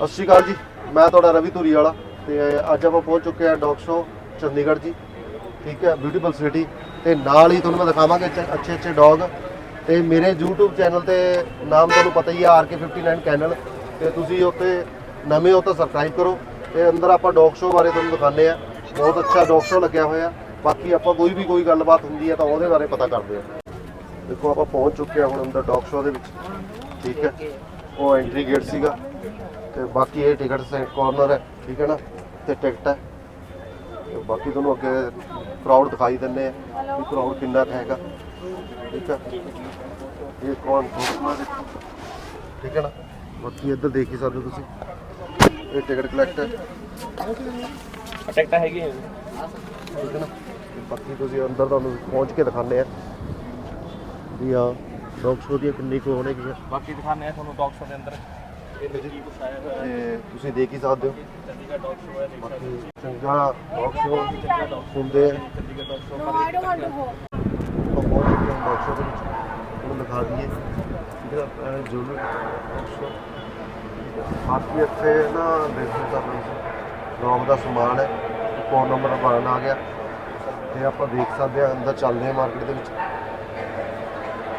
ਸਤਿ ਸ਼੍ਰੀ ਅਕਾਲ ਜੀ। ਮੈਂ ਤੁਹਾਡਾ ਰਵੀ ਧੂਰੀ ਵਾਲਾ ਤੇ ਅੱਜ ਆਪਾਂ ਪਹੁੰਚ ਚੁੱਕੇ ਹਾਂ ਡੌਗ ਸ਼ੋ ਚੰਡੀਗੜ੍ਹ ਜੀ। ਠੀਕ ਹੈ ਬਿਊਟੀਫੁਲ ਸਿਟੀ ਤੇ ਨਾਲ ਹੀ ਤੁਹਾਨੂੰ ਮੈਂ ਦਿਖਾਵਾਂਗੇ ਅੱਛੇ ਅੱਛੇ ਡੌਗ। ਤੇ ਮੇਰੇ YouTube ਚੈਨਲ ਤੇ ਨਾਮ ਤੁਹਾਨੂੰ ਪਤਾ ਹੀ ਹੈ RK59 ਕੈਨਲ ਤੇ ਤੁਸੀਂ ਉੱਥੇ ਨਵੇਂ ਹੋ ਤਾਂ ਸਬਸਕ੍ਰਾਈਬ ਕਰੋ। ਤੇ ਅੰਦਰ ਆਪਾਂ ਡੌਗ ਸ਼ੋ ਬਾਰੇ ਤੁਹਾਨੂੰ ਦਿਖਾਉਂਦੇ ਆ ਬਹੁਤ ਅੱਛਾ ਡੌਗ ਸ਼ੋ ਲੱਗਿਆ ਹੋਇਆ। ਬਾਕੀ ਆਪਾਂ ਕੋਈ ਵੀ ਕੋਈ ਗੱਲਬਾਤ ਹੁੰਦੀ ਹੈ ਤਾਂ ਉਹਦੇ ਬਾਰੇ ਪਤਾ ਕਰਦੇ ਆ ਦੇਖੋ ਆਪਾਂ ਪਹੁੰਚ ਚੁੱਕੇ ਹਾਂ ਹੁਣ ਅੰਦਰ ਡੌਗ ਸ਼ੋ ਦੇ ਵਿੱਚ। ਠੀਕ ਹੈ, ਉਹ ਐਂਟਰੀ ਗੇਟ ਸੀਗਾ। ਤੇ ਬਾਕੀ ਇਹ ਟਿਕਟ ਸਾਈਡ ਕਾਰਨਰ ਹੈ ਠੀਕ ਹੈ ਨਾ? ਤੇ ਟਿਕਟ ਹੈ। ਤੇ ਬਾਕੀ ਤੁਹਾਨੂੰ ਅੱਗੇ ਕਰਾਊਡ ਦਿਖਾਈ ਦਿੰਨੇ ਆ ਕਿ ਕਰਾਊਡ ਕਿੰਨਾ ਕੁ ਹੈਗਾ। ਠੀਕ ਹੈ? ਇਹ ਕੌਣ? ਫੋਟੋ ਦੇਖੋ ਠੀਕ ਹੈ ਨਾ? ਬਾਕੀ ਇੱਧਰ ਦੇਖ ਹੀ ਸਕਦੇ ਹੋ ਤੁਸੀਂ। ਇਹ ਟਿਕਟ ਕਲੈਕਟ ਹੈ। ਟਿਕਟਾਂ ਹੈਗੀਆਂ। ਠੀਕ ਹੈ ਨਾ? ਬਾਕੀ ਤੁਸੀਂ ਅੰਦਰ ਤੁਹਾਨੂੰ ਪਹੁੰਚ ਕੇ ਦਿਖਾਉਂਦੇ ਆ ਵੀ ਆ ਡੌਗ ਸ਼ੋ ਦੀਆਂ ਕਿੰਨੀ ਕੁ ਹੋਣਗੀਆਂ। ਬਾਕੀ ਦਿਖਾਣੇ ਆ ਤੁਹਾਨੂੰ ਡੌਗ ਸ਼ੋ ਦੇ ਅੰਦਰ। ਤੇ ਤੁਸੀਂ ਦੇਖ ਹੀ ਸਕਦੇ ਹੋ। ਬਾਕੀ ਚੰਗਾ ਡੌਗ ਸ਼ੋ ਹੁੰਦੇ ਆ। Chandigarh dog show No, I don't want to hold. ਆਪਾਂ ਬਹੁਤ ਵਧੀਆ ਡੌਗ ਸ਼ੋ ਦੇ ਵਿੱਚ। ਹੁਣ ਦਿਖਾ ਦਈਏ। ਜਿਹੜਾ ਜੁਲਰ ਡੌਗ ਸ਼ੋ ਬਾਕੀ ਇੱਥੇ ਨਾ ਦੇਖੋ ਤਾਂ ਰੋਮ ਦਾ ਸਮਾਨ ਹੈ। ਫੋਨ ਨੰਬਰ ਬਣ ਆ ਗਿਆ। ਤੇ ਆਪਾਂ ਦੇਖ ਸਕਦੇ ਆ ਅੰਦਰ ਚੱਲਦੇ ਆ ਮਾਰਕੀਟ ਦੇ ਵਿੱਚ।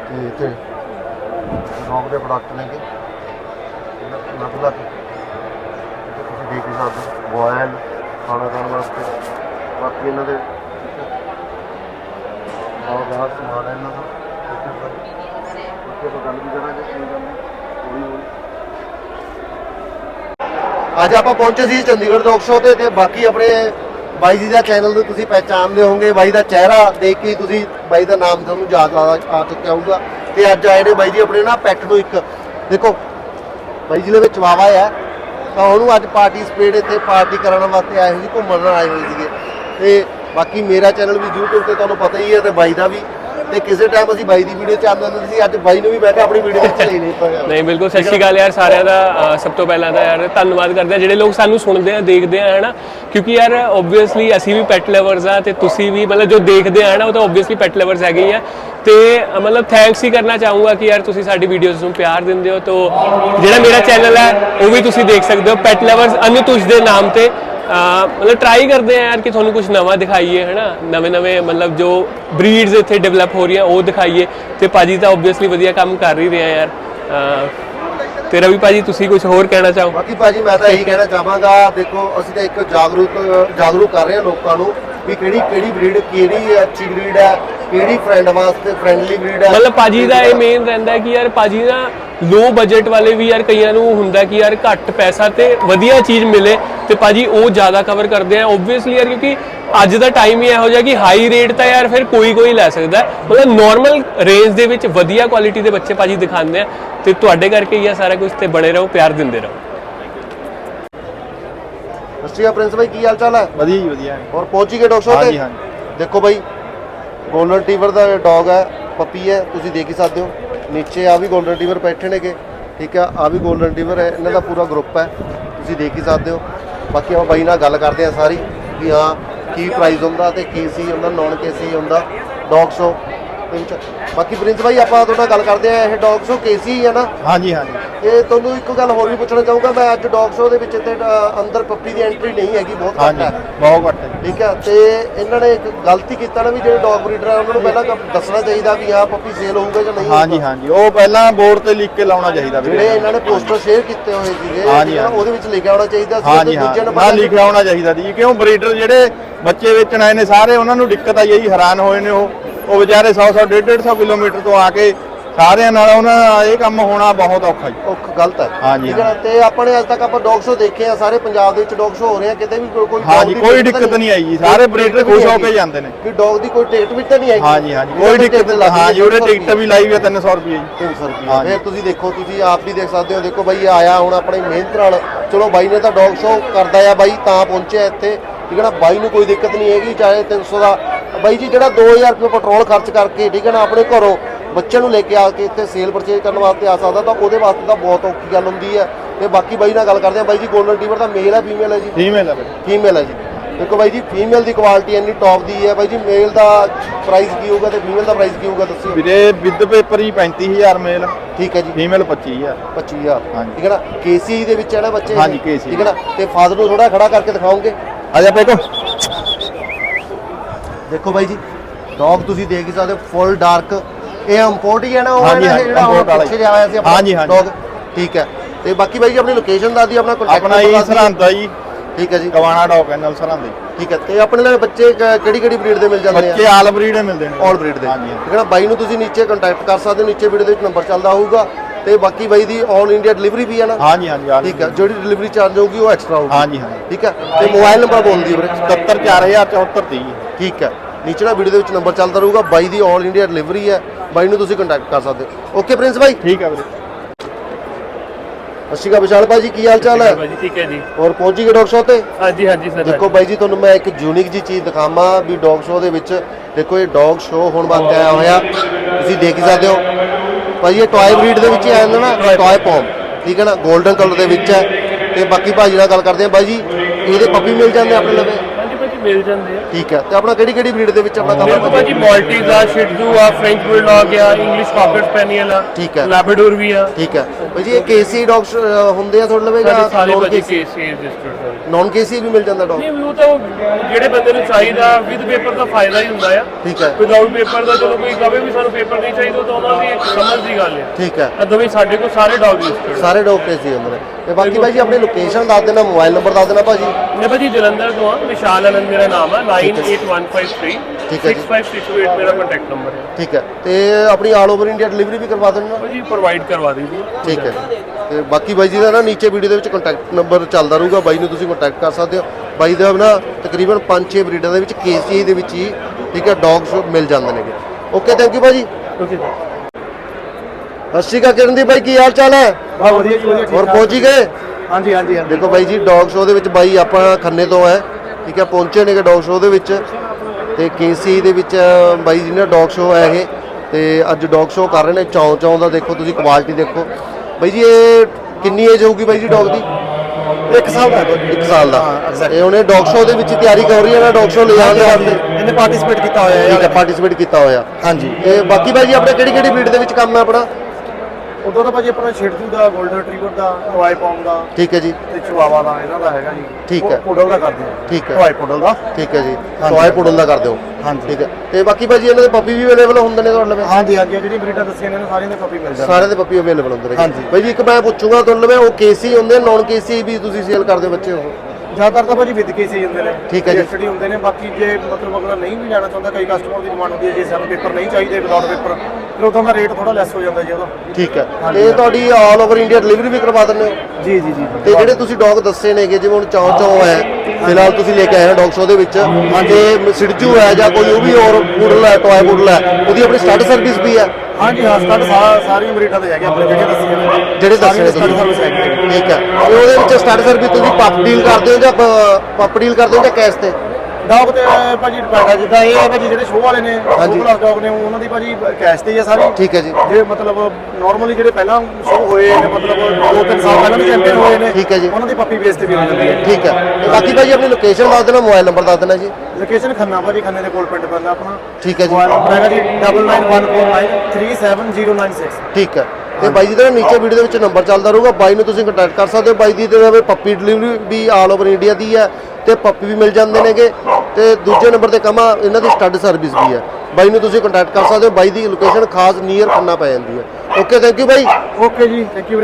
ਤੇ ਇੱਥੇ ਰੋਮ ਦੇ ਪ੍ਰੋਡਕਟ ਨੇਗੇ ਅਲੱਗ ਅਲੱਗ ਤੁਸੀਂ ਦੇਖ ਹੀ ਸਕਦੇ ਬੋਇਲ ਖਾਣਾ ਖਾਣ ਵਾਸਤੇ। ਬਾਕੀ ਇਹਨਾਂ ਦੇ ਬਹੁਤ ਜ਼ਿਆਦਾ ਸਮਾਨ ਹੈ ਇਹਨਾਂ ਦਾ। ਉੱਤੇ ਤੋਂ ਗੱਲ ਵੀ ਕਰਾਂਗੇ ਕੋਈ ਗੱਲ ਨਹੀਂ ਹੌਲੀ ਅੱਜ ਆਪਾਂ ਪਹੁੰਚੇ ਸੀ ਚੰਡੀਗੜ੍ਹ ਡੌਗ ਸ਼ੋ ਤੇ ਤੇ ਬਾਕੀ ਆਪਣੇ ਬਾਈ ਜੀ ਦਾ ਚੈਨਲ ਨੂੰ ਤੁਸੀਂ ਪਹਿਚਾਣਦੇ ਹੋਵੋਗੇ। ਬਾਈ ਦਾ ਚਿਹਰਾ ਦੇਖ ਕੇ ਤੁਸੀਂ ਬਾਈ ਦਾ ਨਾਮ ਤੁਹਾਨੂੰ ਯਾਦ ਆ ਆ ਚੁੱਕਿਆ ਹੋਊਗਾ। ਤੇ ਅੱਜ ਆਏ ਨੇ ਬਾਈ ਜੀ ਆਪਣੇ ਨਾ ਪੈਟ ਨੂੰ ਇੱਕ। ਦੇਖੋ ਬਾਈ ਜੀ ਵਿੱਚ ਵਾਵਾ ਹੈ ਤਾਂ ਉਹਨੂੰ ਅੱਜ ਪਾਰਟੀ ਇੱਥੇ ਪਾਰਟੀ ਕਰਨ ਵਾਸਤੇ ਆਏ ਹੋਏ ਸੀ, ਘੁੰਮਣ ਆਏ ਹੋਏ ਸੀਗੇ। ਤੇ ਬਾਕੀ ਮੇਰਾ ਚੈਨਲ ਵੀ YouTube ਤੇ ਤੁਹਾਨੂੰ ਪਤਾ ਹੀ ਹੈ ਤੇ ਬਾਈ ਦਾ ਵੀ। ਤੇ ਕਿਸੇ ਟਾਈਮ ਅਸੀਂ ਬਾਈ ਦੀ ਵੀਡੀਓ ਚ ਆਉਂਦੇ ਹੁੰਦੇ ਸੀ, ਅੱਜ ਬਾਈ ਨੂੰ ਵੀ ਮੈਂ ਕਿਹਾ ਆਪਣੀ ਵੀਡੀਓ ਵਿੱਚ ਲੈ ਨਹੀਂ ਨਹੀਂ, ਬਿਲਕੁਲ, ਸਤਿ ਸ਼੍ਰੀ ਅਕਾਲ ਯਾਰ ਸਾਰਿਆਂ ਦਾ। ਸਭ ਤੋਂ ਪਹਿਲਾਂ ਤਾਂ ਯਾਰ ਧੰਨਵਾਦ ਕਰਦੇ ਆ ਜਿਹੜੇ ਲੋਕ ਸਾਨੂੰ ਸੁਣਦੇ ਆ, ਦੇਖਦੇ ਆ, ਹਨਾ? ਕਿਉਂਕਿ ਯਾਰ ਆਬਵੀਅਸਲੀ ਅਸੀਂ ਵੀ ਪੈਟ ਲਵਰਸ ਆ ਤੇ ਤੁਸੀਂ ਵੀ ਮਤਲਬ ਜੋ ਦੇਖਦੇ ਆ ਨਾ ਉਹ ਤਾਂ ਆਬਵੀਅਸਲੀ ਪੈਟ ਲਵਰਸ ਹੈਗੇ ਆ। ਤੇ ਮਤਲਬ ਥੈਂਕਸ ਹੀ ਕਰਨਾ ਚਾਹੂੰਗਾ ਕਿ ਯਾਰ ਤੁਸੀਂ ਸਾਡੀ ਵੀਡੀਓਜ਼ ਨੂੰ ਪਿਆਰ ਦਿੰਦੇ ਹੋ, ਤੋਂ ਜਿਹੜਾ ਮੇਰਾ ਚੈਨਲ ਹੈ, ਉਹ ਵੀ ਤੁਸੀਂ ਦੇਖ ਸਕਦੇ ਹੋ ਪੈਟ ਲਵਰਸ ਅਨੁਤੁਸ਼ ਦੇ ਨਾਮ ਤੇ। ਮਤਲਬ ਟਰਾਈ ਕਰਦੇ ਆ ਯਾਰ ਕਿ ਤੁਹਾਨੂੰ ਕੁਝ ਨਵਾਂ ਦਿਖਾਈਏ, ਹਨਾ? ਨਵੇਂ ਨਵੇਂ, ਮਤਲਬ ਜੋ ਬਰੀਡਸ ਇੱਥੇ ਡਿਵੈਲਪ ਹੋ ਰਹੀਆਂ, ਉਹ ਦਿਖਾਈਏ। ਤੇ ਭਾਜੀ ਤਾਂ ਆਬਵੀਅਸਲੀ ਵਧੀਆ ਕੰਮ ਕਰ ਹੀ ਰਿਹਾ ਯਾਰ। ਤੇ ਰਵੀ ਭਾਜੀ ਤੁਸੀਂ ਕੁਝ ਹੋਰ ਕਹਿਣਾ ਚਾਹੋ ਬਾਕੀ ਭਾਜੀ ਮੈਂ ਤਾਂ ਇਹੀ ਕਹਿਣਾ ਚਾਹਾਂਗਾ ਦੇਖੋ ਅਸੀਂ ਤਾਂ ਇੱਕ ਜਾਗਰੂਕ ਜਾਗਰੂਕ ਕਰ ਰਹੇ ਹਾਂ ਲੋਕਾਂ ਨੂੰ ਵੀ ਕਿਹੜੀ ਕਿਹੜੀ ਬਰੀਡ ਕਿਹੜੀ ਅੱਛੀ ਬਰੀਡ ਹੈ ਕਿਹੜੀ ਫਰੈਂਡ ਵਾਸਤੇ ਫ੍ਰੈਂਡਲੀ ਬਰੀਡ ਹੈ। ਮਤਲਬ ਭਾਜੀ ਦਾ ਇਹ ਮੇਨ ਰਹਿੰਦਾ ਹੈ ਕਿ ਯਾਰ ਭਾਜੀ ਨਾ ਲੋ ਬਜਟ ਵਾਲੇ ਵੀ ਯਾਰ ਕਈਆਂ ਨੂੰ ਹੁੰਦਾ ਕਿ ਯਾਰ ਘੱਟ ਪੈਸਾ ਤੇ ਵਧੀਆ ਚੀਜ਼ ਮਿਲੇ ਤੇ ਭਾਜੀ ਉਹ ਜ਼ਿਆਦਾ ਕਵਰ ਕਰਦੇ ਆ। ਓਬਵੀਅਸਲੀ ਯਾਰ ਕਿਉਂਕਿ ਅੱਜ ਦਾ ਟਾਈਮ ਹੀ ਇਹੋ ਜਿਹਾ ਕਿ ਹਾਈ ਰੇਟ ਤਾਂ ਯਾਰ ਫਿਰ ਕੋਈ ਕੋਈ ਲੈ ਸਕਦਾ ਹੈ। ਮਤਲਬ ਨਾਰਮਲ ਰੇਂਜ ਦੇ ਵਿੱਚ ਵਧੀਆ ਕੁਆਲਿਟੀ ਦੇ ਬੱਚੇ ਭਾਜੀ ਦਿਖਾਉਂਦੇ ਆ ਤੇ ਤੁਹਾਡੇ ਕਰਕੇ ਹੀ ਆ ਸਾਰਾ ਕੁਝ ਤੇ ਬਣੇ ਰਹੋ ਪਿਆਰ ਦਿੰਦੇ ਰਹੋ। ਸਸਟੀਆ ਪ੍ਰਿੰਸ ਭਾਈ ਕੀ ਹਾਲ ਚਾਲ ਹੈ? ਵਧੀਆ ਜੀ ਵਧੀਆ। ਔਰ ਪਹੁੰਚੀ ਗਏ ਡਾਕਟਰ ਸਾਹਿਬ ਹਾਂਜੀ, ਹਾਂਜੀ। ਦੇਖੋ ਭਾਈ ਗੋਲਡਨ ਟੀਵਰ ਦਾ ਡੌਗ ਹੈ ਪੱਪੀ ਹੈ ਤੁਸੀਂ ਦੇਖ ਹੀ ਸਕਦੇ ਹੋ। ਨੀਚੇ ਆ ਵੀ ਗੋਲਡਨ ਟੀਵਰ ਬੈਠੇ ਨੇਗੇ, ਠੀਕ ਆ ਆ ਵੀ ਗੋਲਡਨ ਟੀਵਰ ਹੈ, ਇਹਨਾਂ ਦਾ ਪੂਰਾ ਗਰੁੱਪ ਹੈ, ਤੁਸੀਂ ਦੇਖ ਹੀ ਸਕਦੇ ਹੋ। ਬਾਕੀ ਆਪਾਂ ਬਾਈ ਨਾਲ ਗੱਲ ਕਰਦੇ ਆ ਸਾਰੀ, ਵੀ ਹਾਂ, ਕੀ ਪ੍ਰਾਈਸ ਹੁੰਦਾ ਤੇ ਕੀ ਸੀ ਹੁੰਦਾ ਨੌਨ ਕੇਸੀ ਹੁੰਦਾ ਸ਼ੋ ਬਾਕੀ ਪ੍ਰਿੰਸ ਭਾਈ ਆਪਾਂ ਤੁਹਾਡਾ ਗੱਲ ਕਰਦੇ ਆ ਇਹ ਡੌਗ ਸ਼ੋ ਕੇਸੀ ਹੈ ਨਾ? ਹਾਂਜੀ ਹਾਂਜੀ। ਇਹ ਤੁਹਾਨੂੰ ਇੱਕ ਗੱਲ ਹੋਰ ਵੀ ਪੁੱਛਣਾ ਚਾਹੂੰਗਾ ਮੈਂ ਅੱਜ ਡੌਗ ਸ਼ੋ ਦੇ ਵਿੱਚ ਇੱਥੇ ਅ, ਅੰਦਰ ਪੱਪੀ ਦੀ ਐਂਟਰੀ ਨਹੀਂ ਹੈਗੀ ਬਹੁਤ ਘੱਟ ਹਾਂਜੀ ਹੈ। ਬਹੁਤ ਘੱਟ ਹੈ ਜੀ। ਠੀਕ ਹੈ ਤੇ ਇਹਨਾਂ ਨੇ ਇੱਕ ਗਲਤੀ ਕੀਤਾ ਨਾ ਵੀ ਜਿਹੜੇ ਡੌਗ ਬਰੀਡਰ ਆ ਉਹਨਾਂ ਨੂੰ ਪਹਿਲਾਂ ਕ- ਦੱਸਣਾ ਚਾਹੀਦਾ ਵੀ ਹਾਂ ਪੱਪੀ ਸੇਲ ਹੋਊਗਾ ਜਾਂ ਨਹੀਂ ਹਾਂਜੀ ਹੋਊਗਾ। ਹਾਂਜੀ ਉਹ ਪਹਿਲਾਂ ਬੋਰਡ ਤੇ ਲਿਖ ਕੇ ਲਾਉਣਾ ਚਾਹੀਦਾ ਵੀਰੇ ਜਿਹੜੇ ਇਹਨਾਂ ਨੇ ਪੋਸਟਰ ਸ਼ੇਅਰ ਕੀਤੇ ਹੋਏ ਸੀਗੇ ਹਾਂਜੀ, ਹੈ। ਉਹਦੇ ਵਿੱਚ ਲਿਖਿਆ ਹੋਣਾ ਚਾਹੀਦਾ ਸੀ ਹਾਂਜੀ ਹਾਂ। ਦੂਜੇ ਨਾ ਲਿਖਿਆ ਹੋਣਾ ਚਾਹੀਦਾ ਜੀ ਕਿਉਂ? ਬਰੀਡਰ ਜਿਹੜੇ ਬੱਚੇ ਵੇਚਣ ਆਏ ਨੇ ਸਾਰੇ ਉਹਨਾਂ ਨੂੰ ਦਿੱਕਤ ਆਈ ਹੈ ਜੀ ਹੈਰਾਨ ਹੋਏ ਨੇ ਉਹ। ਉਹ ਵਿਚਾਰੇ 100 100 150 150 ਕਿਲੋਮੀਟਰ ਤੋਂ ਆ ਕੇ ਸਾਰਿਆਂ ਨਾਲ ਉਹਨਾਂ ਦਾ ਇਹ ਕੰਮ ਹੋਣਾ ਬਹੁਤ ਔਖਾ ਜੀ। ਔਖ ਗਲਤ ਹੈ। ਹਾਂਜੀ, ਠੀਕ ਹੈ ਨਾ? ਤੇ ਆਪਣੇ ਅੱਜ ਤੱਕ ਆਪਾਂ ਡੌਗ ਸ਼ੋ ਦੇਖੇ ਆ ਸਾਰੇ ਪੰਜਾਬ ਦੇ ਵਿੱਚ ਡੌਗ ਸ਼ੋ ਹੋ ਰਹੇ ਆ ਕਿਤੇ ਵੀ ਕੋਈ- ਕੋਈ ਹਾਂਜੀ dog ਦੀ ਕੋਈ ਟਿਕਟ ਦਿੱਕਤ ਨਹੀਂ ਆਈ ਜੀ। ਸਾਰੇ ਬਰੀਡਰ ਖੁਸ਼ ਹੋ ਕੇ ਜਾਂਦੇ ਨੇ। ਵੀ ਡੌਗ ਦੀ ਕੋਈ ਟਿਕਟ ਵੀ ਤਾਂ ਨਹੀਂ ਹੈਗੀ ਹਾਂਜੀ ਹਾਂਜੀ। ਕੋਈ ਲੱਗ ਹਾਂਜੀ ਉਹਦੇ 300 ਟਿਕਟ ਵੀ ਲਾਈ ਹੋਈ ਹੈ 300 ਰੁਪਏ ਜੀ। 300 ਰੁਪਏ ਹਾਂਜੀ। ਫਿਰ ਤੁਸੀਂ ਦੇਖੋ ਤੁਸੀਂ ਆਪ ਵੀ ਦੇਖ ਸਕਦੇ ਹੋ। ਦੇਖੋ ਬਾਈ ਇਹ ਆਇਆ ਹੁਣ ਆਪਣੀ ਮਿਹਨਤ ਨਾਲ। ਚਲੋ ਬਾਈ ਨੇ ਤਾਂ ਡੌਗ ਸ਼ੋ ਕਰਦਾ ਆ ਬਾਈ ਤਾਂ ਪਹੁੰਚਿਆ ਇੱਥੇ। ਠੀਕ ਹੈ ਨਾ ਬਾਈ ਨੂੰ ਕੋਈ ਦਿੱਕਤ ਨਹੀਂ ਹੈਗੀ ਚਾਹੇ 300 ਦਾ ਬਾਈ ਜੀ ਜਿਹੜਾ 2000 ਰੁਪਏ ਪੈਟਰੋਲ ਖਰਚ ਕਰਕੇ ਠੀਕ ਹੈ ਨਾ ਆਪਣੇ ਘਰੋਂ ਬੱਚੇ ਨੂੰ ਲੈ ਕੇ ਆ ਕੇ ਇੱਥੇ ਸੇਲ ਪਰਚੇਜ ਕਰਨ ਵਾਸਤੇ ਆ ਸਕਦਾ ਤਾਂ ਉਹਦੇ ਵਾਸਤੇ ਤਾਂ ਬਹੁਤ ਔਖੀ ਗੱਲ ਹੁੰਦੀ ਹੈ। ਤੇ ਬਾਕੀ ਬਾਈ ਨਾਲ ਗੱਲ ਕਰਦੇ ਆ ਬਾਈ ਜੀ ਗੋਲਡਨ ਟੀਵਰ ਦਾ ਮੇਲ ਹੈ ਫੀਮੇਲ ਹੈ ਜੀ? ਫੀਮੇਲ ਹੈ ਵੀਰੇ ਫੀਮੇਲ ਹੈ ਜੀ। ਦੇਖੋ ਬਾਈ ਜੀ ਫੀਮੇਲ ਦੀ ਕੁਆਲਿਟੀ ਇੰਨੀ ਟੌਪ ਦੀ ਹੈ। ਬਾਈ ਜੀ ਮੇਲ ਦਾ ਪ੍ਰਾਈਸ ਕੀ ਹੋਊਗਾ ਤੇ ਫੀਮੇਲ ਦਾ ਪ੍ਰਾਈਸ ਕੀ ਹੋਊਗਾ ਦੱਸਿਓ। ਵੀਰੇ ਵਿਦ ਪੇਪਰ ਹੀ 35000 ਮੇਲ ਠੀਕ ਹੈ ਜੀ। ਫੀਮੇਲ 25000 25000 ਹਾਂਜੀ। ਠੀਕ ਹੈ ਨਾ ਕੇਸੀ ਦੇ ਵਿੱਚ ਹੈ ਨਾ ਬੱਚੇ ਹਾਂਜੀ, KC ਠੀਕ ਹੈ ਨਾ ਤੇ ਫਾਦਰ ਨੂੰ ਥੋੜਾ ਖੜਾ ਕਰਕੇ ਦਿਖਾਓਗੇ? ਆ ਜਾ ਪੇਕੋ ਦੇਖੋ ਬਾਈ ਜੀ ਡੌਗ ਤੁਸੀਂ ਦੇਖ ਹੀ ਸਕਦੇ ਹੋ ਫੁੱਲ ਡਾਰਕ ਇਹ ਇੰਪੋਰਟ ਹੀ ਹੈ ਨਾ ਉਹ ਹੈ ਨਾ ਜਿਹੜਾ ਵਾਲਾ ਪਿੱਛੇ ਹੀ। ਜਿਹਾ ਆਇਆ ਸੀ ਆਪਣਾ ਹਾਂਜੀ, ਹਾਂਜੀ। dog? ਠੀਕ ਹੈ। ਤੇ ਬਾਕੀ ਬਾਈ ਜੀ ਆਪਣੀ ਲੋਕੇਸ਼ਨ ਦੱਸ ਦਿਓ ਆਪਣਾ ਕੰਟੈਕਟ ਆਪਣਾ ਹੀ ਸਰਹੰਦ ਆ ਜੀ। ਠੀਕ ਹੈ ਜੀ। ਗਵਾਣਾ ਡੌਗ ਕੈਨਲ ਸਰਹੰਦ ਦੇ ਠੀਕ ਹੈ। ਤੇ ਆਪਣੇ ਲਈ ਬੱਚੇ ਕਿਹੜੀ ਕਿਹੜੀ ਬਰੀਡ ਦੇ ਮਿਲ ਜਾਂਦੇ ਬੱਚੇ ਆ ਆਲ ਬਰੀਡ ਮਿਲਦੇ ਨੇ। ਆਲ ਬਰੀਡ ਦੇ। ਹਾਂਜੀ ਹੈ ਨਾ? ਬਾਈ ਨੂੰ ਤੁਸੀਂ ਨੀਚੇ ਕੰਟੈਕਟ ਕਰ ਸਕਦੇ ਹੋ ਨੀਚੇ ਵੀਡੀਓ ਦੇ ਵਿੱਚ ਨੰਬਰ ਚੱਲਦਾ ਹੋਊਗਾ। ਤੇ ਬਾਕੀ ਬਾਈ ਦੀ ਆਲ ਇੰਡੀਆ ਡਿਲੀਵਰੀ ਵੀ ਹੈ ਨਾ? ਹਾਂਜੀ ਹਾਂਜੀ ਠੀਕ ਹੈ। ਜਿਹੜੀ ਡਿਲੀਵਰੀ ਚਾਰਜ ਹੋਊਗੀ ਉਹ ਐਕਸਟਰਾ ਹੋਊਗੀ। ਹਾਂਜੀ ਹਾਂਜੀ। ਠੀਕ ਹੈ? ਤੇ ਮੋਬਾਈਲ ਨੰਬਰ ਬੋਲ ਦਿਓ ਵੀਰੇ। 74074 ਠੀਕ ਹੈ। ਨੀਚੇ ਨਾ ਵੀਡੀਓ ਦੇ ਵਿੱਚ ਨੰਬਰ ਚੱਲਦਾ ਰਹੂਗਾ। ਬਾਈ ਦੀ ਆਲ ਇੰਡੀਆ ਡਿਲੀਵਰੀ ਹੈ। ਬਾਈ ਨੂੰ ਤੁਸੀਂ ਕੰਟੈਕਟ ਕਰ ਸਕਦੇ ਹੋ। ਓਕੇ ਪ੍ਰਿੰਸ ਬਾਈ? ਠੀਕ ਹੈ ਵੀਰੇ। ਸਤਿ ਸ਼੍ਰੀ ਅਕਾਲ ਵਿਸ਼ਾਲ ਭਾਈ ਜੀ ਕੀ ਹਾਲ ਚਾਲ ਹੈ ਭਾਜੀ ਠੀਕ ਹੈ ਜੀ। ਹੋਰ ਪਹੁੰਚੀ ਗਏ ਡੌਗ ਸ਼ੋ ਤੇ? ਹਾਂਜੀ ਹਾਂਜੀ ਸਰ ਦੇਖੋ ਬਾਈ ਜੀ ਤੁਹਾਨੂੰ ਮੈਂ ਇੱਕ ਯੂਨਿਕ ਜੀ ਚੀਜ਼ ਦਿਖਾਵਾਂ ਵੀ ਡੌਗ ਸ਼ੋ ਦੇ ਵਿੱਚ ਦੇਖੋ ਇਹ ਡੌਗ ਸ਼ੋ ਹੋਣ ਵਾਸਤੇ ਆਇਆ ਹੋਇਆ। ਤੁਸੀਂ ਦੇਖ ਹੀ ਸਕਦੇ ਹੋ। ਭਾਈ ਇਹ ਟੌਏ ਬਰੀਡ ਦੇ ਵਿੱਚ ਹੀ ਆ ਜਾਂਦਾ ਨਾ ਟੌਏ ਪੌਮ ਠੀਕ ਹੈ ਨਾ? 골ਡਨ ਕਲਰ ਦੇ ਵਿੱਚ ਹੈ। ਤੇ ਬਾਕੀ ਭਾਜੀ ਨਾਲ ਗੱਲ ਕਰਦੇ ਆ ਬਾਈ ਜੀ ਇਹਦੇ ਪੱਪੀ ਮਿਲ ਜਾਂਦੇ ਆਪਣੇ ਲਵੇ? ਭਾਜੀ ਮਿਲ ਜਾਂਦੇ ਆ। ਠੀਕ ਹੈ ਤੇ ਆਪਣਾ ਕਿਹੜੀ ਕਿਹੜੀ ਬਰੀਡ ਦੇ ਵਿੱਚ ਆਪਣਾ ਕੰਮ ਮੇਰੇ ਹੈ ਕੋਲ ਭਾਜੀ ਭਾਜੀ ਮਾਲਟੀਜ਼ ਆ ਸ਼ਿਟਜ਼ੂ ਆ ਫ੍ਰੈਂਚ ਬੁਲਡੌਗ ਆ ਇੰਗਲਿਸ਼ ਕਾਕਰ ਸਪੈਨੀਅਲ ਆ ਠੀਕ ਹੈ। ਲੈਬਰਾਡੋਰ ਵੀ ਆ। ਠੀਕ ਹੈ। ਭਾਈ ਜੀ ਇਹ ਕੇਸੀ ਡੌਗਸ ਹੁੰਦੇ ਆ ਤੁਹਾਡੇ ਲਵੇ ਸਾਡੇ ਜਾਂ ਸਾਰੇ ਭਾਜੀ KC case registered non KC ਵੀ ਮਿਲ ਜਾਂਦਾ ਡੌਗ ਨਹੀਂ ਉਹ ਤਾਂ ਜਿਹੜੇ ਬੰਦੇ ਨੂੰ ਚਾਹੀਦਾ ਵਿਦ ਪੇਪਰ ਦਾ ਫਾਇਦਾ ਹੀ ਹੁੰਦਾ ਆ। ਠੀਕ ਹੈ। ਵਿਦਆਊਟ ਪੇਪਰ ਦਾ ਜਦੋਂ ਕੋਈ ਕਹੇ ਵੀ ਸਾਨੂੰ ਪੇਪਰ ਨਹੀਂ ਚਾਹੀਦਾ ਤਾਂ ਉਹਨਾਂ ਦੀ ਇੱਕ ਸਮਝ ਦੀ ਗੱਲ ਹੈ ਠੀਕ ਹੈ। ਅਦੋਂ ਵੀ ਸਾਡੇ ਕੋਲ ਸਾਰੇ ਡੌਗ ਰਜਿਸਟਰਡ ਸਾਰੇ ਡੌਗ ਕੇਸੀ ਹੁੰਦੇ ਨੇ ਤੇ ਬਾਕੀ ਭਾਈ ਜੀ ਆਪਣੀ ਲੋਕੇਸ਼ਨ ਦੱਸ ਦੇਣਾ ਮੋਬਾਈਲ ਨੰਬਰ ਦੱਸ ਦੇਣਾ ਭਾਜੀ। ਮੈਂ ਭਾਜੀ ਜਲੰਧਰ ਤੋਂ ਆ ਵਿਸ਼ਾਲ ਆਨੰਦ ਮੇਰਾ ਨਾਮ ਆ 98153 ਠੀਕ ਹੈ ਜੀ। 65628 ਮੇਰਾ ਕੰਟੈਕਟ ਨੰਬਰ ਹੈ ਠੀਕ ਹੈ। ਤੇ ਆਪਣੀ ਆਲ ਓਵਰ ਇੰਡੀਆ ਡਿਲੀਵਰੀ ਵੀ ਕਰਵਾ ਦੇਣਾ ਭਾਜੀ ਪ੍ਰੋਵਾਈਡ ਕਰਵਾ ਦਿੰਦੀ ਠੀਕ ਹੈ ਤੇ ਬਾਕੀ ਬਾਈ ਜੀ ਦਾ ਨਾ ਨੀਚੇ ਵੀਡੀਓ ਦੇ ਵਿੱਚ ਕੰਟੈਕਟ ਨੰਬਰ ਚੱਲਦਾ ਰਹੂਗਾ। ਬਾਈ ਨੂੰ ਤੁਸੀਂ ਕੰਟੈਕਟ ਕਰ ਸਕਦੇ ਹੋ। ਬਾਈ ਦਾ ਨਾ ਤਕਰੀਬਨ 5-6 ਬਰੀਡਾਂ ਦੇ ਵਿੱਚ ਕੇਸੀ ਦੇ ਵਿੱਚ ਹੀ ਠੀਕ ਹੈ ਡੌਗਸ ਮਿਲ ਜਾਂਦੇ ਨੇਗੇ। ਓਕੇ ਥੈਂਕ ਯੂ ਭਾਜੀ ਓਕੇ ਸਤਿ ਸ਼੍ਰੀ ਅਕਾਲ ਕਿਰਨ ਦੀ ਬਾਈ ਕੀ ਹਾਲ ਚਾਲ ਹੈ? ਬਹੁਤ ਵਧੀਆ ਜੀ ਵਧੀਆ ਹੋਰ ਪਹੁੰਚ ਗਏ? ਹਾਂਜੀ ਹਾਂਜੀ ਹਾਂਜੀ। ਦੇਖੋ ਬਾਈ ਜੀ ਡੌਗ ਸ਼ੋਅ ਦੇ ਵਿੱਚ ਬਾਈ ਆਪਾਂ ਖੰਨੇ ਤੋਂ ਹੈ ਠੀਕ ਹੈ ਪਹੁੰਚੇ ਨੇਗੇ ਡੌਗ ਸ਼ੋਅ ਦੇ ਵਿੱਚ। ਤੇ ਕੇਸੀ ਦੇ ਵਿੱਚ ਬਾਈ ਜੀ ਨੇ ਡੌਗ ਸ਼ੋਅ ਹੈ ਇਹ। ਤੇ ਅੱਜ ਡੌਗ ਸ਼ੋਅ ਕਰ ਰਹੇ ਨੇ ਚੌਂ ਚੌਂ ਦਾ ਦੇਖੋ ਤੁਸੀਂ ਕੁਆਲਿਟੀ ਦੇਖੋ। ਬਾਈ ਜੀ ਇਹ ਕਿੰਨੀ ਏਜ ਹੋਊਗੀ ਬਾਈ ਜੀ ਡੌਗ ਦੀ? ਇੱਕ ਸਾਲ ਦਾ ਹੈ ਇੱਕ ਸਾਲ ਦਾ। ਹਾਂ, exactly। ਤੇ ਉਹਨੇ ਡੌਗ ਸ਼ੋਅ ਦੇ ਵਿੱਚ ਤਿਆਰੀ ਕਰ ਰਹੀ ਹੈ ਨਾ ਡੌਗ ਸ਼ੋਅ ਲੈ ਜਾਣ ਦੇ ਵਾਸਤੇ? ਇਹਨੇ ਪਾਰਟਿਸਿਪੇਟ ਕੀਤਾ ਹੋਇਆ ਠੀਕ ਹੈ ਹੈ ਪਾਰਟਿਸਿਪੇਟ ਕੀਤਾ ਹੋਇਆ। ਹਾਂਜੀ। ਤੇ ਬਾਕੀ ਬਾਈ ਜੀ ਆਪਣੇ ਕਿਹੜੀ ਕਿਹੜੀ ਬਰੀਡ ਦੇ ਵਿੱਚ ਕੰਮ ਹੈ ਆਪਣਾ? ਉਦੋਂ ਤਾਂ ਭਾਜੀ ਆਪਣਾ ਛੇੜਦੂ ਦਾ 골ਡਨ ਰਿਟਰੀਵਰ ਦਾ ਟਵਾਈ ਪੌਮ ਦਾ ਠੀਕ ਹੈ ਜੀ। ਤੇ ਚਵਾਵਾ ਦਾ ਇਹਨਾਂ ਦਾ ਹੈਗਾ ਜੀ। ਠੀਕ ਹੈ। ਪੁਡਲ ਦਾ ਕਰਦੇ ਆ। ਠੀਕ ਹੈ। ਟਵਾਈ ਪੁਡਲ ਦਾ। ਠੀਕ ਹੈ ਜੀ। ਟੌਏ ਪੁਡਲ ਦਾ ਕਰ ਦਿਓ ਹਾਂਜੀ। ਠੀਕ ਹੈ। ਤੇ ਬਾਕੀ ਬਾਈ ਜੀ ਇਹਨਾਂ ਦੇ ਪੱਪੀ ਵੀ ਅਵੇਲੇਬਲ ਹੁੰਦੇ ਨੇ ਤੁਹਾਡੇ ਲਵੇ? ਹਾਂਜੀ ਹਾਂਜੀ ਜਿਹੜੀ ਬਰੀਡਾਂ ਦੱਸੀਆਂ ਨੇ ਸਾਰੀਆਂ ਦੇ ਕਾਪੀ ਮਿਲ ਜਾਂਦੀ ਸਾਰੇ ਦੇ ਪੱਪੀ ਅਵੇਲੇਬਲ ਹੁੰਦੇ ਨੇ ਹਾਂਜੀ। ਬਾਈ ਜੀ ਇੱਕ ਮੈਂ ਪੁੱਛੂਗਾ ਤੁਹਾਨੂੰ ਲਵੇ ਉਹ ਕੇਸੀ ਹੁੰਦੇ ਨੌਨ ਕੇਸੀ ਵੀ ਤੁਸੀਂ ਸੇਲ ਕਰਦੇ ਹੋ ਬੱਚੇ ਉਹ? ਜ਼ਿਆਦਾਤਰ ਤਾਂ ਭਾਜੀ ਵਿਦ ਕੇ ਸੀ ਜਾਂਦੇ ਨੇ। ਠੀਕ ਹੈ ਜੀ। ਸਟੱਡੀ ਹੁੰਦੇ ਨੇ। ਬਾਕੀ ਜੇ ਮਤਲਬ ਅਗਰ ਨਹੀਂ ਵੀ ਲੈਣਾ ਚਾਹੁੰਦਾ ਕਈ ਕਸਟਮਰ ਦੀ ਡਿਮਾਂਡ ਹੁੰਦੀ ਹੈ ਜੇ ਸਾਨੂੰ ਪੇਪਰ ਨਹੀਂ ਚਾਹੀਦੇ ਵਿਦਆਊਟ ਪੇਪਰ ਫਿਰ ਉਦੋਂ ਦਾ ਰੇਟ ਥੋੜਾ ਲੈਸ ਹੋ ਜਾਂਦਾ ਜੀ ਉਹਦਾ। ਠੀਕ ਹੈ। ਤੇ ਤੁਹਾਡੀ ਆਲ ਓਵਰ ਇੰਡੀਆ ਡਿਲੀਵਰੀ ਵੀ ਕਰਵਾ ਦਿੰਦੇ ਹੋ? ਜੀ ਜੀ ਜੀ ਤੇ ਜਿਹੜੇ ਤੁਸੀਂ ਡੌਗ ਦੱਸੇ ਨੇਗੇ ਜਿਵੇਂ ਹੁਣ ਚੌਂ ਚੌਂ ਹੈ ਫਿਲਹਾਲ ਤੁਸੀਂ ਲੈ ਕੇ ਆਏ ਹੋ ਡੌਗ ਸ਼ੋ ਦੇ ਵਿੱਚ ਤੇ ਸਿੜਜੂ ਹੈ ਜਾਂ ਕੋਈ ਉਹ ਵੀ ਹੋਰ ਪੂਡਲ ਹੈ ਟੌਏ ਪੂਡਲ ਹੈ ਉਹਦੀ ਆਪਣੀ ਸਟੱਡ ਸਰਵਿਸ ਵੀ ਹੈ? ਹਾਂਜੀ ਹਾਂ ਸਟਾਰਟ ਸਾਰੀਆਂ ਬਰੀਡਾਂ ਦੇ ਹੈਗੇ ਆਪਣੇ ਜਿਹੜੀਆਂ ਦੱਸੀਆਂ ਨੇ। ਜਿਹੜੇ ਦੱਸੇ ਨੇ। ਸਟੱਡ ਸਰਵਿਸ ਹੈਗੀ ਠੀਕ ਹੈ। ਤੇ ਉਹਦੇ ਵਿੱਚ ਸਟੱਡ ਸਰਵਿਸ ਤੁਸੀਂ ਪੱਪ ਡੀਲ ਕਰਦੇ ਹੋ ਜਾਂ ਪੱਪ ਡੀਲ ਕਰਦੇ ਹੋ ਜਾਂ ਕੈਸ਼ ਤੇ? ਡੌਗ ਤੇ ਭਾਜੀ ਡਿਪੈਂਡ ਹੈ ਜਿੱਦਾਂ ਇਹ ਹੈ ਭਾਜੀ ਜਿਹੜੇ ਸ਼ੋਅ ਵਾਲੇ ਨੇ ਹਾਂਜੀ। ਸ਼ੋਅ ਡੌਗ ਨੇ ਉਹਨਾਂ ਦੀ ਭਾਜੀ ਕੈਸ਼ ਤੇ ਹੀ ਆ ਸਾਰੀ। ਠੀਕ ਹੈ ਜੀ। ਜਿਹੜੇ ਮਤਲਬ ਨਾਰਮਲੀ ਜਿਹੜੇ ਪਹਿਲਾਂ ਸ਼ੋਅ ਹੋਏ ਨੇ ਮਤਲਬ ਦੋ ਤਿੰਨ ਸਾਲ ਪਹਿਲਾਂ ਵੀ ਚੈਂਪੀਅਨ ਹੋਏ ਨੇ ਠੀਕ ਹੈ ਜੀ। ਉਹਨਾਂ ਦੀ ਪੱਪੀ ਬੇਸ ਤੇ ਵੀ ਹੋ ਜਾਂਦੀ ਹੈ। ਠੀਕ ਹੈ। ਤੇ ਬਾਕੀ ਭਾਈ ਆਪਣੀ ਲੋਕੇਸ਼ਨ ਦੱਸ ਦੇਣਾ ਮੋਬਾਈਲ ਨੰਬਰ ਦੱਸ ਦੇਣਾ ਜੀ। ਲੋਕੇਸ਼ਨ ਖੰਨਾ ਭਾਜੀ ਖੰਨੇ ਦੇ ਕੋਲ ਪਿੰਡ ਪੈਂਦਾ ਆਪਣਾ। ਠੀਕ ਹੈ ਜੀ। ਮੋਬਾਈਲ ਨੰਬਰ ਹੈਗਾ ਜੀ 9914937096 ਠੀਕ ਹੈ। ਤੇ ਬਾਈ ਜੀ ਦਾ ਨੀਚੇ ਵੀਡੀਓ ਦੇ ਵਿੱਚ ਨੰਬਰ ਚੱਲਦਾ ਰਹੂਗਾ ਬਾਈ ਨੂੰ ਤੁਸੀਂ ਕੰਟੈਕਟ ਕਰ ਸਕਦੇ ਹੋ। ਬਾਈ ਦੀ ਤੇ ਪੱਪੀ ਡਿਲੀਵਰੀ ਵੀ ਆਲ ਓਵਰ ਇੰਡੀਆ ਦੀ ਹੈ। ਤੇ ਪੱਪੀ ਵੀ ਮਿਲ ਜਾਂਦੇ ਨੇਗੇ ਤੇ ਦੂਜੇ ਨੰਬਰ ਤੇ ਕਮਾ ਇਹਨਾਂ ਦੀ ਸਟੱਡ ਸਰਵਿਸ ਵੀ ਹੈ। ਬਾਈ ਨੂੰ ਤੁਸੀਂ ਕੰਟੈਕਟ ਕਰ ਸਕਦੇ ਹੋ ਬਾਈ ਦੀ ਲੋਕੇਸ਼ਨ ਖਾਸ ਨੀਅਰ ਖੰਨਾ ਪੈ ਜਾਂਦੀ ਹੈ। ਓਕੇ ਥੈਂਕ ਯੂ ਬਾਈ। ਓਕੇ ਜੀ ਥੈਂਕ ਯੂ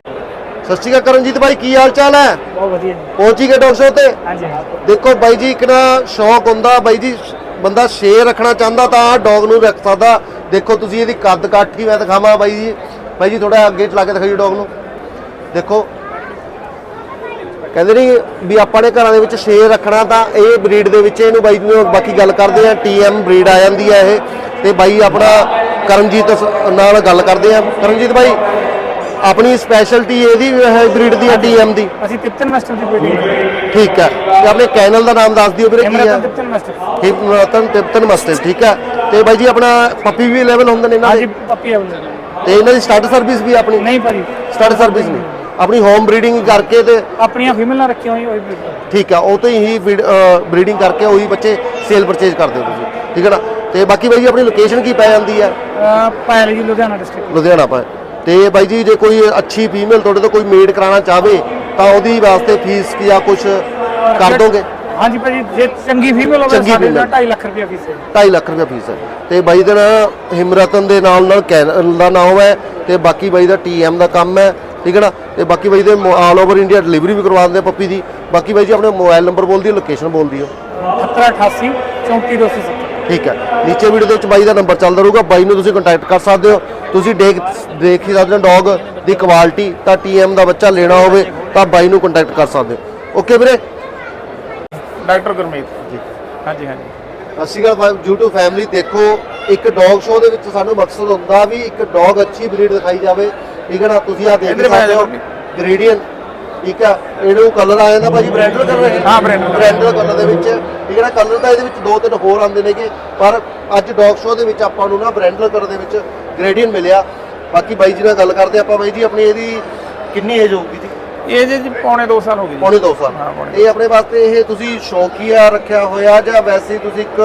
ਸਤਿ ਸ਼੍ਰੀ ਅਕਾਲ ਕਰਨਜੀਤ ਬਾਈ ਕੀ ਹਾਲ ਚਾਲ ਹੈ? ਬਹੁਤ ਵਧੀਆ ਜੀ। ਪਹੁੰਚੀ ਗਏ ਡਾਕਟਰ ਸ਼ੋ ਤੇ? ਹਾਂਜੀ ਦੇਖੋ ਬਾਈ ਜੀ ਇੱਕ ਨਾ ਸ਼ੌਕ ਹੁੰਦਾ ਬਾਈ ਜੀ ਬੰਦਾ ਸ਼ੇਰ ਰੱਖਣਾ ਚਾਹੁੰਦਾ ਤਾਂ ਡੌਗ ਨੂੰ ਰੱਖ ਸਕਦਾ। ਦੇਖੋ ਤੁਸੀਂ ਇਹਦੀ ਕੱਦ ਕਾਠੀ ਮੈਂ ਦਿਖਾਵਾਂ ਬਾਈ ਜੀ। ਬਾਈ ਜੀ ਥੋੜਾ ਅੱਗੇ ਚਲਾ ਕੇ ਦਿਖਾਈਓ ਡੌਗ ਨੂੰ। ਦੇਖੋ ਕਹਿੰਦੇ ਨਹੀਂ ਵੀ ਆਪਾਂ ਨੇ ਘਰਾਂ ਦੇ ਵਿੱਚ ਸ਼ੇਰ ਰੱਖਣਾ ਤਾਂ ਇਹ ਬਰੀਡ ਦੇ ਵਿੱਚ ਇਹਨੂੰ ਬਾਈ ਨੂੰ ਬਾਕੀ ਗੱਲ ਕਰਦੇ ਆ ਟੀਐਮ ਬਰੀਡ ਆ ਜਾਂਦੀ ਹੈ ਇਹ। ਤੇ ਬਾਈ ਆਪਣਾ ਕਰਨਜੀਤ ਸ- ਨਾਲ ਗੱਲ ਕਰਦੇ ਆ। ਕਰਨਜੀਤ ਬਾਈ ਆਪਣੀ ਸਪੈਸ਼ਲਟੀ ਇਹਦੀ ਬਰੀਡ ਦੀ ਟੀਐਮ ਦੀ? ਅਸੀਂ ਤਿਪਤਨ ਮਾਸਟਰ ਦੀ ਬਰੀਡਿੰਗ ਠੀਕ ਹੈ ਤੇ ਆਪਣੇ ਚੈਨਲ ਦਾ ਨਾਮ ਦੱਸ ਦਿਓ ਵੀਰੇ ਕੀ ਹੈ ਤਿਪਤਨ ਮਾਸਟਰ ਹਿਪਨੋਤਨ ਤਿਪਤਨ ਮਸਤੇ ਠੀਕ ਹੈ ਤੇ ਬਾਈ ਜੀ ਆਪਣਾ ਪੱਪੀ ਵੀ ਲੈਵਲ ਹੁੰਦੇ ਨੇ ਇਹਨਾਂ ਦੇ? ਪੱਪੀ ਹੈ ਤੇ ਇਹਨਾਂ ਦੀ ਸਟਾਰਟ ਸਰਵਿਸ ਵੀ ਆਪਣੀ? ਨਹੀਂ ਭਾਜੀ। ਸਟਾਰਟ ਸਰਵਿਸ ਨਹੀਂ। ਆਪਣੀ ਹੋਮ ਬਰੀਡਿੰਗ ਕਰਕੇ ਤੇ ਆਪਣੀਆਂ ਫੀਮੇਲਾਂ ਰੱਖੀਆਂ ਹੋਈਆਂ ਉਹੀ breed। ਠੀਕ ਆ ਉਹ ਤੋਂ ਹੀ ਬਰੀਡਿੰਗ ਕਰਕੇ ਉਹੀ ਬੱਚੇ ਸੇਲ ਪਰਚੇਜ ਕਰਦੇ ਹੋ ਤੁਸੀਂ। ਠੀਕ ਹੈ ਨਾ? ਤੇ ਬਾਕੀ ਬਾਈ ਜੀ ਆਪਣੀ ਲੋਕੇਸ਼ਨ ਕੀ ਪੈ ਜਾਂਦੀ ਹੈ ਅਹ ਜੀ ਲੁਧਿਆਣਾ ਡਿਸਟ੍ਰਿਕਟ ਲੁਧਿਆਣਾ ਪਾ। ਤੇ ਬਾਈ ਜੀ ਜੇ ਕੋਈ ਅੱਛੀ ਫੀਮੇਲ ਤੁਹਾਡੇ ਤੋਂ ਕੋਈ ਮੇਡ ਕਰਾਉਣਾ ਚਾਹਵੇ ਤਾਂ ਉਹਦੀ ਵਾਸਤੇ ਫੀਸ ਜਾਂ ਕੁਝ ਕਰ ਦੋਗੇ? ਹਾਂਜੀ ਭਾਜੀ ਜੇ ਚੰਗੀ ਫੀਮੇਲ ਹੋਵੇ ਚੰਗੀ ਸਾਡੇ female। 2.5 ਲੱਖ ਰੁਪਏ ਫੀਸ ਹੈ। 2.5 ਲੱਖ ਰੁਪਏ ਫੀਸ ਹੈ। ਤੇ ਬਾਈ ਦਾ ਨਾਂ ਹਿਮਰਤਨ ਦੇ ਨਾਲ ਨਾਲ ਕੈਨਲ ਦਾ ਨਾਮ ਹੈ ਤੇ ਬਾਕੀ ਬਾਈ ਦਾ ਟੀਐਮ ਦਾ ਕੰਮ ਹੈ ਠੀਕ ਹੈ ਨਾ? ਤੇ ਬਾਕੀ ਬਾਈ ਦੇ ਆਲ ਓਵਰ ਇੰਡੀਆ ਡਿਲੀਵਰੀ ਵੀ ਕਰਵਾ ਦਿੰਦੇ ਪੱਪੀ ਦੀ। ਬਾਕੀ ਬਾਈ ਜੀ ਆਪਣੇ ਮੋਬਾਈਲ ਨੰਬਰ ਬੋਲ ਦਿਓ ਲੋਕੇਸ਼ਨ ਬੋਲ ਦਿਓ 7888 34270 ਠੀਕ ਹੈ। ਨੀਚੇ ਵੀਡੀਓ ਦੇ ਵਿੱਚ ਬਾਈ ਦਾ ਨੰਬਰ ਚੱਲਦਾ ਰਹੂਗਾ। ਬਾਈ ਨੂੰ ਤੁਸੀਂ ਕੰਟੈਕਟ ਕਰ ਸਕਦੇ ਹੋ। ਤੁਸੀਂ ਦੇਖ ਦੇਖ ਹੀ ਸਕਦੇ ਹੋ ਡੌਗ ਦੀ ਕੁਆਲਿਟੀ ਤਾਂ ਟੀਐਮ ਦਾ ਬੱਚਾ ਲੈਣਾ ਹੋਵੇ ਤਾਂ ਬਾਈ ਨੂੰ ਕੰਟੈਕਟ ਕਰ ਸਕਦੇ ਹੋ। ਓਕੇ ਵੀਰੇ? ਡਾਕਟਰ ਗੁਰਮੀਤ। ਹਾਂਜੀ ਹਾਂਜੀ। ਅਸੀਂ ਗੱਲ YouTube ਫੈਮਿਲੀ ਦੇਖੋ ਇੱਕ ਡੌਗ ਸ਼ੋਅ ਦੇ ਵਿੱਚ ਸਾਨੂੰ ਮਕਸਦ ਹੁੰਦਾ ਵੀ ਇੱਕ ਡੌਗ ਅੱਛੀ ਬਰੀਡ ਦਿਖਾਈ ਜਾਵੇ। ਠੀਕ ਹੈ ਨਾ? ਤੁਸੀਂ ਆ ਦੇਖ ਸਕਦੇ ਹੋ ਗ੍ਰੇਡੀਅਨ ਠੀਕ ਆ ਇਹਨੂੰ ਕਲਰ ਆ ਜਾਂਦਾ ਭਾਜੀ ਬ੍ਰੈਂਡਲ ਕਲਰ ਹੈ। ਹਾਂ, colour। ਬ੍ਰੈਂਡਲ ਕਲਰ ਦੇ ਵਿੱਚ। ਠੀਕ ਹੈ ਨਾ? ਕਲਰ ਤਾਂ ਇਹਦੇ ਵਿੱਚ ਦੋ ਤਿੰਨ ਹੋਰ ਆਉਂਦੇ ਨੇਗੇ ਪਰ ਅੱਜ ਡੌਗ ਸ਼ੋਅ ਦੇ ਵਿੱਚ ਆਪਾਂ ਨੂੰ ਨਾ ਬ੍ਰੈਂਡਲ ਕਲਰ ਦੇ ਵਿੱਚ ਗ੍ਰੇਡੀਅਨ ਮਿਲਿਆ। ਬਾਕੀ ਬਾਈ ਜੀ ਨਾਲ ਗੱਲ ਕਰਦੇ ਆਪਾਂ। ਬਾਈ ਜੀ ਆਪਣੀ ਇਹਦੀ ਕਿੰਨੀ ਏਜ ਹੋਊਗੀ ਇਹ ਜੀ ਪੌਣੇ 2 ਸਾਲ ਹੋ ਗਏ ਪੌਣੇ 2 ਸਾਲ ਪੌਣੇ ਇਹ ਆਪਣੇ ਵਾਸਤੇ ਇਹ ਤੁਸੀਂ ਸ਼ੌਕੀਆ ਰੱਖਿਆ ਹੋਇਆ ਜਾਂ ਵੈਸੇ ਹੀ ਤੁਸੀਂ ਇੱਕ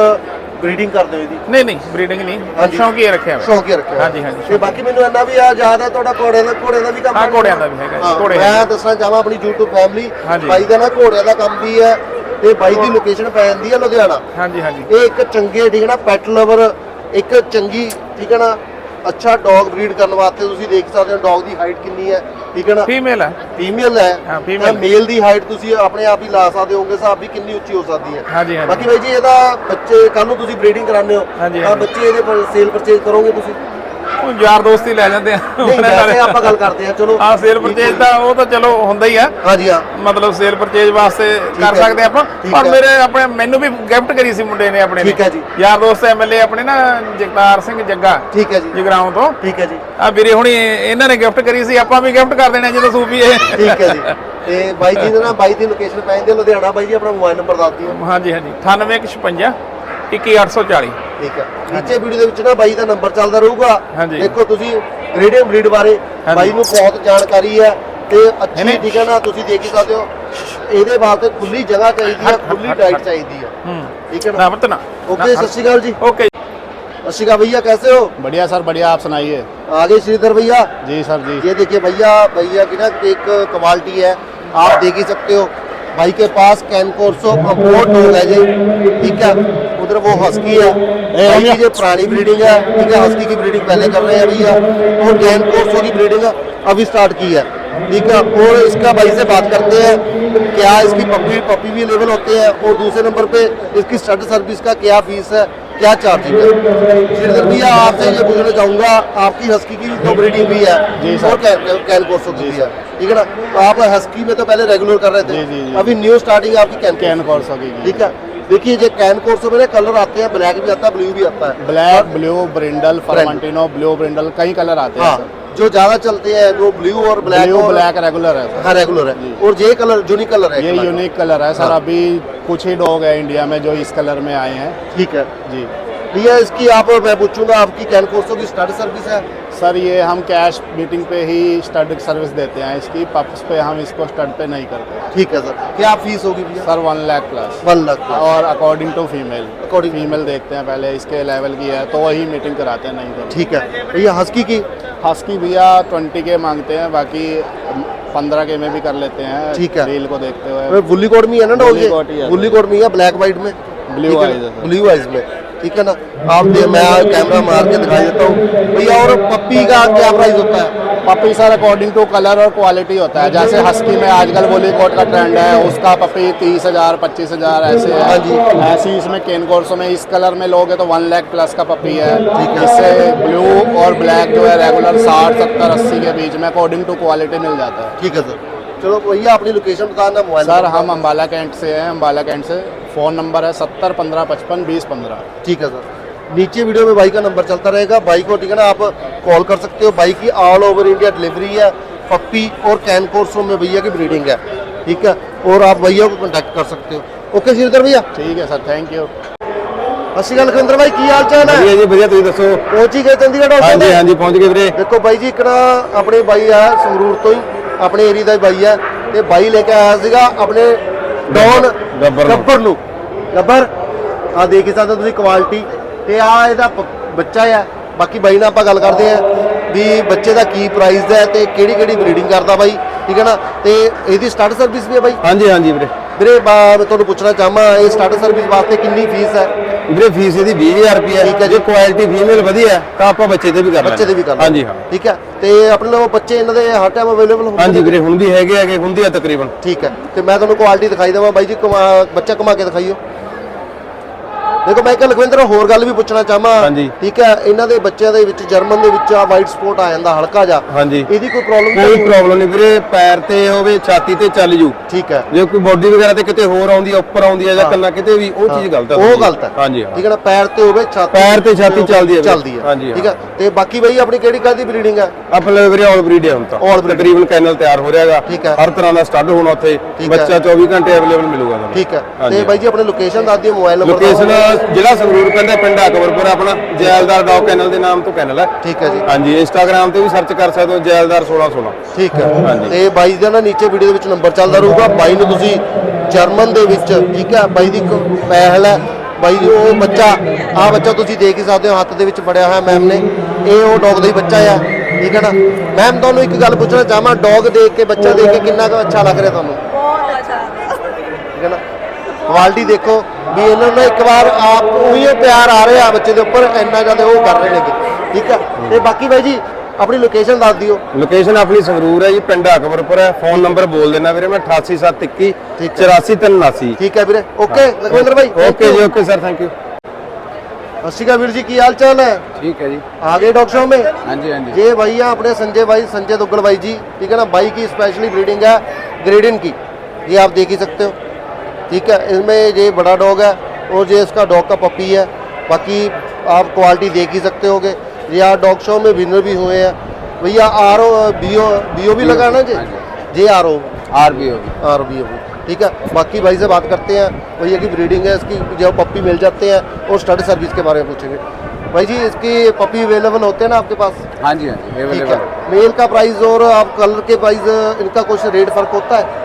ਬਰੀਡਿੰਗ ਕਰਦੇ ਹੋ ਇਹਦੀ ਨਹੀਂ ਨਹੀਂ ਬਰੀਡਿੰਗ ਨਹੀਂ ਹਾਂਜੀ। ਸ਼ੌਂਕੀ ਰੱਖਿਆ ਹੋਇਆ। ਸ਼ੌਕੀਆ ਰੱਖਿਆ ਹੋਇਆ। ਹਾਂਜੀ, ਹਾਂਜੀ, ਤੇ ਬਾਕੀ ਮੈਨੂੰ ਇੰਨਾ ਵੀ ਆ ਯਾਦ ਤੁਹਾਡਾ ਘੋੜਿਆਂ ਦਾ ਘੋੜਿਆਂ ਦਾ ਵੀ ਕੰਮ ਹਾਂ, ਹੈ? ਘੋੜਿਆਂ ਦਾ ਵੀ ਹੈਗਾ ਜੀ, ਹਾਂ, ਘੋੜੇ ਮੈਂ ਹੈਗੇ। ਦੱਸਣਾ ਚਾਹਾਂ ਆਪਣੀ YouTube ਫੈਮਿਲੀ ਹਾਂਜੀ। ਬਾਈ ਦਾ ਨਾ ਘੋੜਿਆਂ ਦਾ ਕੰਮ ਵੀ ਹੈ ਤੇ ਬਾਈ ਦੀ ਲੋਕੇਸ਼ਨ ਪੈ ਜਾਂਦੀ ਹੈ ਲੁਧਿਆਣਾ ਹਾਂਜੀ ਹਾਂਜੀ ਇਹ ਇੱਕ ਚੰਗੇ ਠੀਕ ਹੈ ਨਾ ਪੈਟ ਲਵਰ ਇੱਕ ਚੰਗੀ ਠੀਕ ਹੈ ਨਾ ਅੱਛਾ ਡੌਗ ਬਰੀਡ ਕਰਨ ਵਾਸਤੇ ਤੁਸੀਂ ਦੇਖ ਸਕਦੇ ਹੋ ਡੌਗ ਦੀ ਹਾਈਟ ਕਿੰਨੀ ਹੈ ਠੀਕ ਹੈ ਨਾ ਫੀਮੇਲ ਹੈ ਫੀਮੇਲ ਹੈ female। ਮੇਲ ਦੀ ਹਾਈਟ ਤੁਸੀਂ ਆਪਣੇ ਆਪ ਹੀ ਲਾ ਸਕਦੇ ਹੋਗੇ ਹਿਸਾਬ ਵੀ ਕਿੰਨੀ ਉੱਚੀ ਹੋ ਸਕਦੀ ਹੈ ਹਾਂਜੀ, ਹਾਂਜੀ। ਬਾਕੀ ਬਾਈ ਜੀ ਇਹਦਾ ਬੱਚੇ ਕੱਲ ਨੂੰ ਤੁਸੀਂ ਬਰੀਡਿੰਗ ਕਰਾਉਂਦੇ ਹੋ ਹਾਂਜੀ, ਤਾਂ ਹਾਂਜੀ। ਬੱਚੇ ਇਹਦੇ ਪਰ ਸੇਲ ਪਰਚੇਜ ਕਰੋਗੇ ਤੁਸੀਂ ਉਹ ਯਾਰ ਦੋਸਤ ਲੈ ਜਾਂਦੇ ਆ। ਨਹੀਂ ਵੈਸੇ ਆਪਾਂ ਗੱਲ ਕਰਦੇ ਹਾਂ ਚਲੋ। ਹਾਂ ਸੇਲ ਪਰਚੇਜ ਤਾਂ ਉਹ ਤਾਂ ਚਲੋ ਹੁੰਦਾ ਹੀ ਆ। ਹਾਂਜੀ ਹਾਂ। ਮਤਲਬ ਸੇਲ ਪਰਚੇਜ ਵਾਸਤੇ ਕਰ ਸਕਦੇ ਆਪਾਂ। ਪਰ। ਮੇਰੇ ਆਪਣੇ ਮੈਨੂੰ ਵੀ ਗਿਫਟ ਕਰੀ ਸੀ ਮੁੰਡੇ ਨੇ ਆਪਣੇ ਨੇ। ਠੀਕ ਹੈ ਜੀ। ਯਾਰ ਦੋਸਤ ਐਮਐਲਏ ਆਪਣੇ ਨਾ ਜਗਤਾਰ ਸਿੰਘ ਜੱਗਾ। ਠੀਕ ਹੈ ਜੀ। ਜਗਰਾਉਂ ਤੋਂ। ਠੀਕ ਹੈ ਜੀ। ਆ ਵੀਰੇ ਹੁਣੀ ਇਹਨਾਂ ਨੇ ਗਿਫਟ ਕਰੀ ਸੀ ਆਪਾਂ ਵੀ ਗਿਫਟ ਕਰ ਦੇਣਾ ਜਦੋਂ ਸੂਪੀ ਇਹ। ਠੀਕ ਹੈ ਜੀ। ਤੇ ਬਾਈ ਜੀ ਦਾ ਨਾ ਬਾਈ ਦੀ ਲੋਕੇਸ਼ਨ ਪੈ ਜਾਂਦੀ ਲੁਧਿਆਣਾ ਬਾਈ ਜੀ ਆਪਣਾ ਮੋਬਾਈਲ ਨੰਬਰ ਦੱਸ ਦਿਓ। ਹਾਂਜੀ ਹਾਂਜੀ। 9856 21840 ਠੀਕ ਹੈ ਨੀਚੇ ਵੀਡੀਓ ਦੇ ਵਿੱਚ ਨਾ ਬਾਈ ਦਾ ਨੰਬਰ ਚੱਲਦਾ ਰਹੂਗਾ ਹਾਂਜੀ। ਦੇਖੋ ਤੁਸੀਂ ਗ੍ਰੇਡੀਅਮ ਬਰੀਡ ਬਾਰੇ ਹਾਂਜੀ। ਬਾਈ ਨੂੰ ਬਹੁਤ ਜਾਣਕਾਰੀ ਹੈ ਤੇ ਅੱਛੀ ਨਹੀਂ। ਠੀਕ ਹੈ ਨਾ ਤੁਸੀਂ ਦੇਖ ਹੀ ਸਕਦੇ ਹੋ ਇਹਦੇ ਵਾਸਤੇ ਖੁੱਲੀ ਜਗ੍ਹਾ ਚਾਹੀਦੀ ਹੈ ਹਟ, ਖੁੱਲੀ ਹਟ, ਡਾਈਟ ਹਟ। ਚਾਹੀਦੀ ਹੈ ਹੂੰ ठीक है ना ਨਾ ਬਤਨਾ ओके सत श्रीकाल जी ਓਕੇ सत श्रीकाल भैया कैसे हो बढ़िया सर बढ़िया आप सुनाइए आगे श्रीधर भैया जी सर जी ये देखिए भैया भैया की ना एक क्वालिटी है आप देख ही सकते हो भाई के पास कैनकोर्सो कम्पोर्ट डॉग है जी ठीक है उधर वो हस्की है भाई की जो पुरानी ब्रीडिंग है ठीक है हस्की की ब्रीडिंग पहले कर रहे हैं भैया और कैनकोर्सो की ब्रीडिंग अभी स्टार्ट की है ठीक है और इसका भाई से बात करते हैं क्या इसकी पपी पपी भी लेवल होते हैं और दूसरे नंबर पे इसकी स्टड सर्विस का क्या फीस है क्या चार्जिंग है? श्रीधर भैया आपसे ये पूछना चाहूँगा आपकी हस्की की तो ब्रीडिंग भी है। जी। और कैन कोर्सो की भी है। ठीक है ना? तो आप हस्की में तो पहले रेगुलर कर रहे थे। अभी न्यू स्टार्टिंग आपकी कैन कैन कोर्सो की ठीक है? देखिए ये कैन कोर्सो में ना कलर आते हैं ब्लैक भी आता है ब्लू भी आता है। Black blue brindle formentino blue brindle कई कलर आते हैं हाँ। जो ज़्यादा चलते हैं वो ब्लू और ब्लैक ब्लू ब्लैक रेगुलर है हाँ रेगुलर है। और ये कलर यूनिक कलर है ये यूनिक कलर है सर। हाँ। अभी कुछ ही डॉग है इंडिया में जो इस कलर में आए हैं। ठीक है। जी। भैया इसकी आप मैं पूछूँगा आपकी कैन कोर्सो की स्टार्ट सर्विस है। सर ये हम कैश मीटिंग पे ही स्टड सर्विस देते हैं इसकी। पप्स पे हम इसको स्टड पे नहीं करते। ठीक है सर। क्या फ़ीस होगी भैया? Sir one lakh plus one lakh और according to female According- female देखते हैं पहले इसके लेवल की है तो वही मीटिंग कराते हैं नहीं तो ठीक है। भैया हस्की की? हस्की भैया ट्वेंटी के मांगते हैं बाकी पंद्रह के में भी कर लेते हैं ठीक है। रील को देखते हुए बुल्ली कोट में है ना dog bully coat. Bully coat में ही ब्लैक वाइट में ब्लू आइज़। ब्लू आइज़ में ठीक है ना? आप दे मैं कैमरा मार के दिखाई देता हूँ। भैया और पप्पी का क्या प्राइस होता है? Puppy sir according to colour और क्वालिटी होता है। जैसे हस्की में आजकल बोली कोट का ट्रेंड है उसका पपी तीस हज़ार पच्चीस हज़ार ऐसे हाँ। जी। है ऐसी इसमें केन कोर्सो में इस कलर में लोगे तो वन लैख प्लस का पपी है। ठीक है। इससे ब्लू और ब्लैक जो है रेगुलर साठ सत्तर अस्सी के बीच में अकॉर्डिंग टू क्वालिटी मिल जाता है। ठीक है सर चलो भैया अपनी लोकेशन बताना मोबाइल सर हम अम्बाला कैंट से हैं अम्बाला कैंट से फ़ोन नंबर है सत्तर पंद्रह पचपन बीस पंद्रह ठीक है सर नीचे वीडियो में भाई का नंबर चलता रहेगा भाई को ठीक है ना आप कॉल कर सकते हो भाई की ऑल ओवर इंडिया डिलीवरी है पप्पी और कैन कोर्सो में भैया की ब्रीडिंग है ठीक है और आप भैया को कांटेक्ट कर सकते हो ओके श्रीधर भैया ठीक है सर थैंक यू ਅਸੀਂ ਗੱਲ ਖਿੰਦਰ ਭਾਈ ਕੀ ਹਾਲ ਚਾਲ ਹੈ ਵਧੀਆ ਜੀ ਵਧੀਆ ਤੁਸੀਂ ਦੱਸੋ ਪਹੁੰਚ ਹੀ ਗਏ ਚੰਡੀਗੜ੍ਹ ਡਾਕਟਰ ਹਾਂਜੀ ਦੇ ਹਾਂਜੀ ਪਹੁੰਚ ਗਏ ਵੀਰੇ ਦੇਖੋ ਬਾਈ ਜੀ ਇੱਕ ਨਾ ਆਪਣੇ ਬਾਈ ਆ ਸੰਗਰੂਰ ਤੋਂ ਹੀ ਆਪਣੇ ਏਰੀਆ ਦਾ ਹੀ ਬਾਈ ਹੈ ਤੇ ਬਾਈ ਲੈ ਕੇ ਆਇਆ ਸੀਗਾ ਆਪਣੇ ਡੌਨ ਗੱਬਰ ਨੂੰ। ਗੱਬਰ ਨੂੰ। ਗੱਬਰ ਆ ਦੇਖ ਹੀ ਸਕਦੇ ਹੋ ਤੁਸੀਂ ਕੁਆਲਿਟੀ ਤੇ ਆ ਇਹਦਾ ਪ- ਬੱਚਾ ਹੈ ਬਾਕੀ ਬਾਈ ਨਾਲ ਆਪਾਂ ਗੱਲ ਕਰਦੇ ਆ ਵੀ ਬੱਚੇ ਦਾ ਕੀ ਪ੍ਰਾਈਸ ਹੈ ਤੇ ਕਿਹੜੀ ਕਿਹੜੀ ਬਰੀਡਿੰਗ ਕਰਦਾ ਬਾਈ। ਠੀਕ ਹੈ ਨਾ? ਤੇ ਇਹਦੀ ਸਟਾਰਟ ਸਰਵਿਸ ਵੀ ਹੈ ਬਾਈ? ਹਾਂਜੀ ਹਾਂਜੀ ਵੀਰੇ। ਵੀਰੇ ਮੈਂ ਤੁਹਾਨੂੰ ਪੁੱਛਣਾ ਚਾਹਾਂ ਇਹ ਸਟਾਰਟ ਸਰਵਿਸ ਵਾਸਤੇ ਕਿੰਨੀ ਫੀਸ ਹੈ? ਵੀਰੇ ਫੀਸ ਇਹਦੀ 20000 ਰੁਪਏ ਠੀਕ ਹੈ ਜੀ। ਕੁਆਲਿਟੀ ਫੀਮੇਲ ਵਧੀਆ ਤਾਂ ਆਪਾਂ ਬੱਚੇ ਤੇ ਵੀ ਕਰ ਬੱਚੇ ਦੇ ਵੀ ਕਰ ਹਾਂਜੀ ਹਾਂ। ਠੀਕ ਹੈ। ਤੇ ਆਪਣੇ ਲੋ ਬੱਚੇ ਇਹਨਾਂ ਦੇ ਹਰ ਟਾਈਮ ਅਵੇਲੇਬਲ ਹੁੰਦੇ ਹਾਂਜੀ? ਵੀਰੇ ਹੁਣ ਵੀ ਹੈਗੇ ਹੈਗੇ ਹੁੰਦੀ ਆ ਤਕਰੀਬਨ। ਠੀਕ ਹੈ। ਤੇ ਮੈਂ ਤੁਹਾਨੂੰ ਕੁਆਲਿਟੀ ਦਿਖਾਈ ਦੇਵਾਂ। ਬਾਈ ਜੀ ਬੱਚਾ ਘੁਮਾ ਕੇ ਦਿਖਾਈਓ। ਦੇਖੋ ਮੈਂ ਇੱਕ ਲਖਵਿੰਦਰ ਹੋਰ ਗੱਲ ਵੀ ਪੁੱਛਣਾ ਚਾਹਾਂ। ਠੀਕ ਹੈ ਇਹਨਾਂ ਦੇ ਬੱਚਿਆਂ ਦੇ ਵਿੱਚ ਜਰਮਨ ਦੇ ਵਿੱਚ ਆ ਵਾਈਟ ਸਪੌਟ ਆ ਜਾਂਦਾ ਹਲਕਾ ਜਾ ਹਾਂਜੀ। ਇਹਦੀ ਕੋਈ ਪ੍ਰੋਬਲਮ ਕੋਈ ਪ੍ਰੋਬਲਮ ਨਹੀਂ ਵੀਰੇ ਪੈਰ ਤੇ ਹੋਵੇ ਛਾਤੀ ਤੇ ਚੱਲ ਜੂ। ਠੀਕ ਹੈ। ਜੇ ਕੋਈ ਬੋਡੀ ਵਗੈਰਾ ਤੇ ਕਿਤੇ ਹੋਰ ਆਉਂਦੀ ਆ ਉੱਪਰ ਆਉਂਦੀ ਆ ਜਾਂ ਕੰਨਾ ਕਿਤੇ ਵੀ ਉਹ ਚੀਜ਼ ਗਲਤ ਹੈ ਉਹ ਗਲਤ ਹੈ। ਹਾਂਜੀ ਠੀਕ ਹੈ ਨਾ ਪੈਰ ਤੇ ਹੋਵੇ ਛਾਤੀ ਪੈਰ ਤੇ ਛਾਤੀ ਚੱਲਦੀ ਹੈ। ਚੱਲਦੀ ਹੈ ਹਾਂਜੀ, ਠੀਕ ਹਾਂ। ਤੇ ਬਾਕੀ ਬਾਈ ਆਪਣੀ ਕਿਹੜੀ ਕਾਦੀ ਬਰੀਡਿੰਗ ਹੈ? ਆਪਣੇ ਵੀਰੇ ਆਲ ਬਰੀਡ ਹੈ ਹੁਣ ਤਾਂ। ਤਕਰੀਬਨ ਕੈਨਲ ਤਿਆਰ ਹੋ ਰਿਹਾਗਾ। ਠੀਕ ਹੈ। ਹਰ ਤਰ੍ਹਾਂ ਦਾ ਸਟੱਡ ਹੋਣਾ ਉੱਥੇ। ਬੱਚਾ 24 ਘੰਟੇ ਅਵੇਲੇਬਲ ਮਿਲੂਗਾ ਤੁਹਾਨੂੰ। ਠੀਕ ਹੈ। ਤੇ ਬਾਈ ਜੀ ਆਪਣੀ ਲੋਕੇਸ਼ਨ ਦੱਸ ਦਿਓ ਮੋਬਾਈਲ ਨੰਬਰ ਲੋਕੇਸ਼ਨ ਜ਼ਿਲ੍ਹਾ ਸੰਗਰੂਰ ਪੈਂਦਾ ਪਿੰਡ ਅਕਬਰਪੁਰ ਆਪਣਾ ਜੈਲਦਾਰ ਡੌਗ ਕੈਨਲ ਦੇ ਨਾਮ ਤੋਂ ਕੈਨਲ ਹੈ। ਠੀਕ ਹੈ ਜੀ। ਹਾਂਜੀ ਇੰਸਟਾਗ੍ਰam ਤੇ ਵੀ ਸਰਚ ਕਰ ਸਕਦੇ ਹੋ ਜੈਲਦਾਰ 1616 ਠੀਕ ਹੈ। ਹਾਂਜੀ। ਤੇ ਬਾਈ ਦਾ ਨਾ ਨੀਚੇ ਵੀਡੀਓ ਦੇ ਵਿੱਚ ਨੰਬਰ ਚੱਲਦਾ ਰਹੂਗਾ। ਬਾਈ ਨੂੰ ਤੁਸੀਂ ਜਰਮਨ ਦੇ ਵਿੱਚ ਠੀਕ ਹੈ ਬਾਈ ਦੀ ਇੱਕ ਪਹਿਲ ਹੈ। ਬਾਈ ਦੀ ਉਹ ਬੱਚਾ ਆ ਬੱਚਾ ਤੁਸੀਂ ਦੇਖ ਹੀ ਸਕਦੇ ਹੋ ਹੱਥ ਦੇ ਵਿੱਚ ਫੜਿਆ ਹੋਇਆ ਮੈਮ ਨੇ। ਇਹ ਉਹ ਡੌਗ ਦਾ ਹੀ ਬੱਚਾ ਆ ਠੀਕ ਹੈ ਨਾ? ਮੈਮ ਤੁਹਾਨੂੰ ਇੱਕ ਗੱਲ ਪੁੱਛਣਾ ਚਾਹਾਂ ਡੌਗ ਦੇਖ ਕੇ ਬੱਚਾ ਦੇਖ ਕੇ ਕਿੰਨਾ ਕੁ ਅੱਛਾ ਲੱਗ ਰਿਹਾ ਤੁਹਾਨੂੰ? ਬਹੁਤ ਅੱਛਾ। ਠੀਕ ਹੈ ਨਾ? ਕੁਆਲਿਟੀ ਦੇਖੋ ਵੀ ਇਹਨਾਂ ਨੂੰ ਇੱਕ ਵਾਰ ਆਪ ਉਹੀ ਪਿਆਰ ਆ ਰਿਹਾ ਬੱਚੇ ਦੇ ਉੱਪਰ ਇੰਨਾ ਜ਼ਿਆਦਾ ਉਹ ਕਰ ਰਹੇ ਨੇਗੇ ਠੀਕ ਹੈ ਤੇ ਬਾਕੀ ਬਾਈ ਜੀ ਆਪਣੀ ਲੋਕੇਸ਼ਨ ਦੱਸ ਦਿਓ ਲੋਕੇਸ਼ਨ ਆਪਣੀ ਸੰਗਰੂਰ ਹੈ ਜੀ ਪਿੰਡ ਅਕਬਰਪੁਰ ਹੈ ਫੋਨ ਨੰਬਰ ਬੋਲ ਦੇਣਾ ਵੀਰੇ ਮੈਂ 8871 ਠੀਕ ਹੈ। 84379 ਠੀਕ ਹੈ ਵੀਰੇ ਓਕੇ ਲਖਵਿੰਦਰ ਭਾਈ ਓਕੇ ਜੀ ਓਕੇ ਸਰ ਥੈਂਕ ਯੂ ਸਤਿ ਸ਼੍ਰੀ ਅਕਾਲ ਵੀਰ ਜੀ ਕੀ ਹਾਲ ਚਾਲ ਹੈ ठीक है जी आ गए डॉक्टर साहब में हाँ जी हाँ जी ये भैया अपने संजय भाई संजय दुग्गल भाई जी ठीक है ना भाई की स्पेशली ब्रीडिंग है ग्रेडिन की ये आप देख ही सकते हो ठीक है इसमें ये बड़ा डॉग है और ये इसका डॉग का पपी है बाकी आप क्वालिटी देख ही सकते होगे। ये यहाँ डॉग शो में विनर भी हुए हैं। भैया R O B O B O भी लगा ना जी? जे। आर ओ आर बी होगी आर बी ओ ठीक है बाकी भाई से बात करते हैं भैया की ब्रीडिंग है इसकी जब पप्पी मिल जाते हैं और स्टडी सर्विस के बारे में पूछेंगे। भाई जी इसकी पपी अवेलेबल होते हैं ना आपके पास? हाँ जी हाँ जी ठीक अवेलेबल है। मेल का प्राइस और आप कलर के प्राइस इनका कुछ रेट फ़र्क होता है?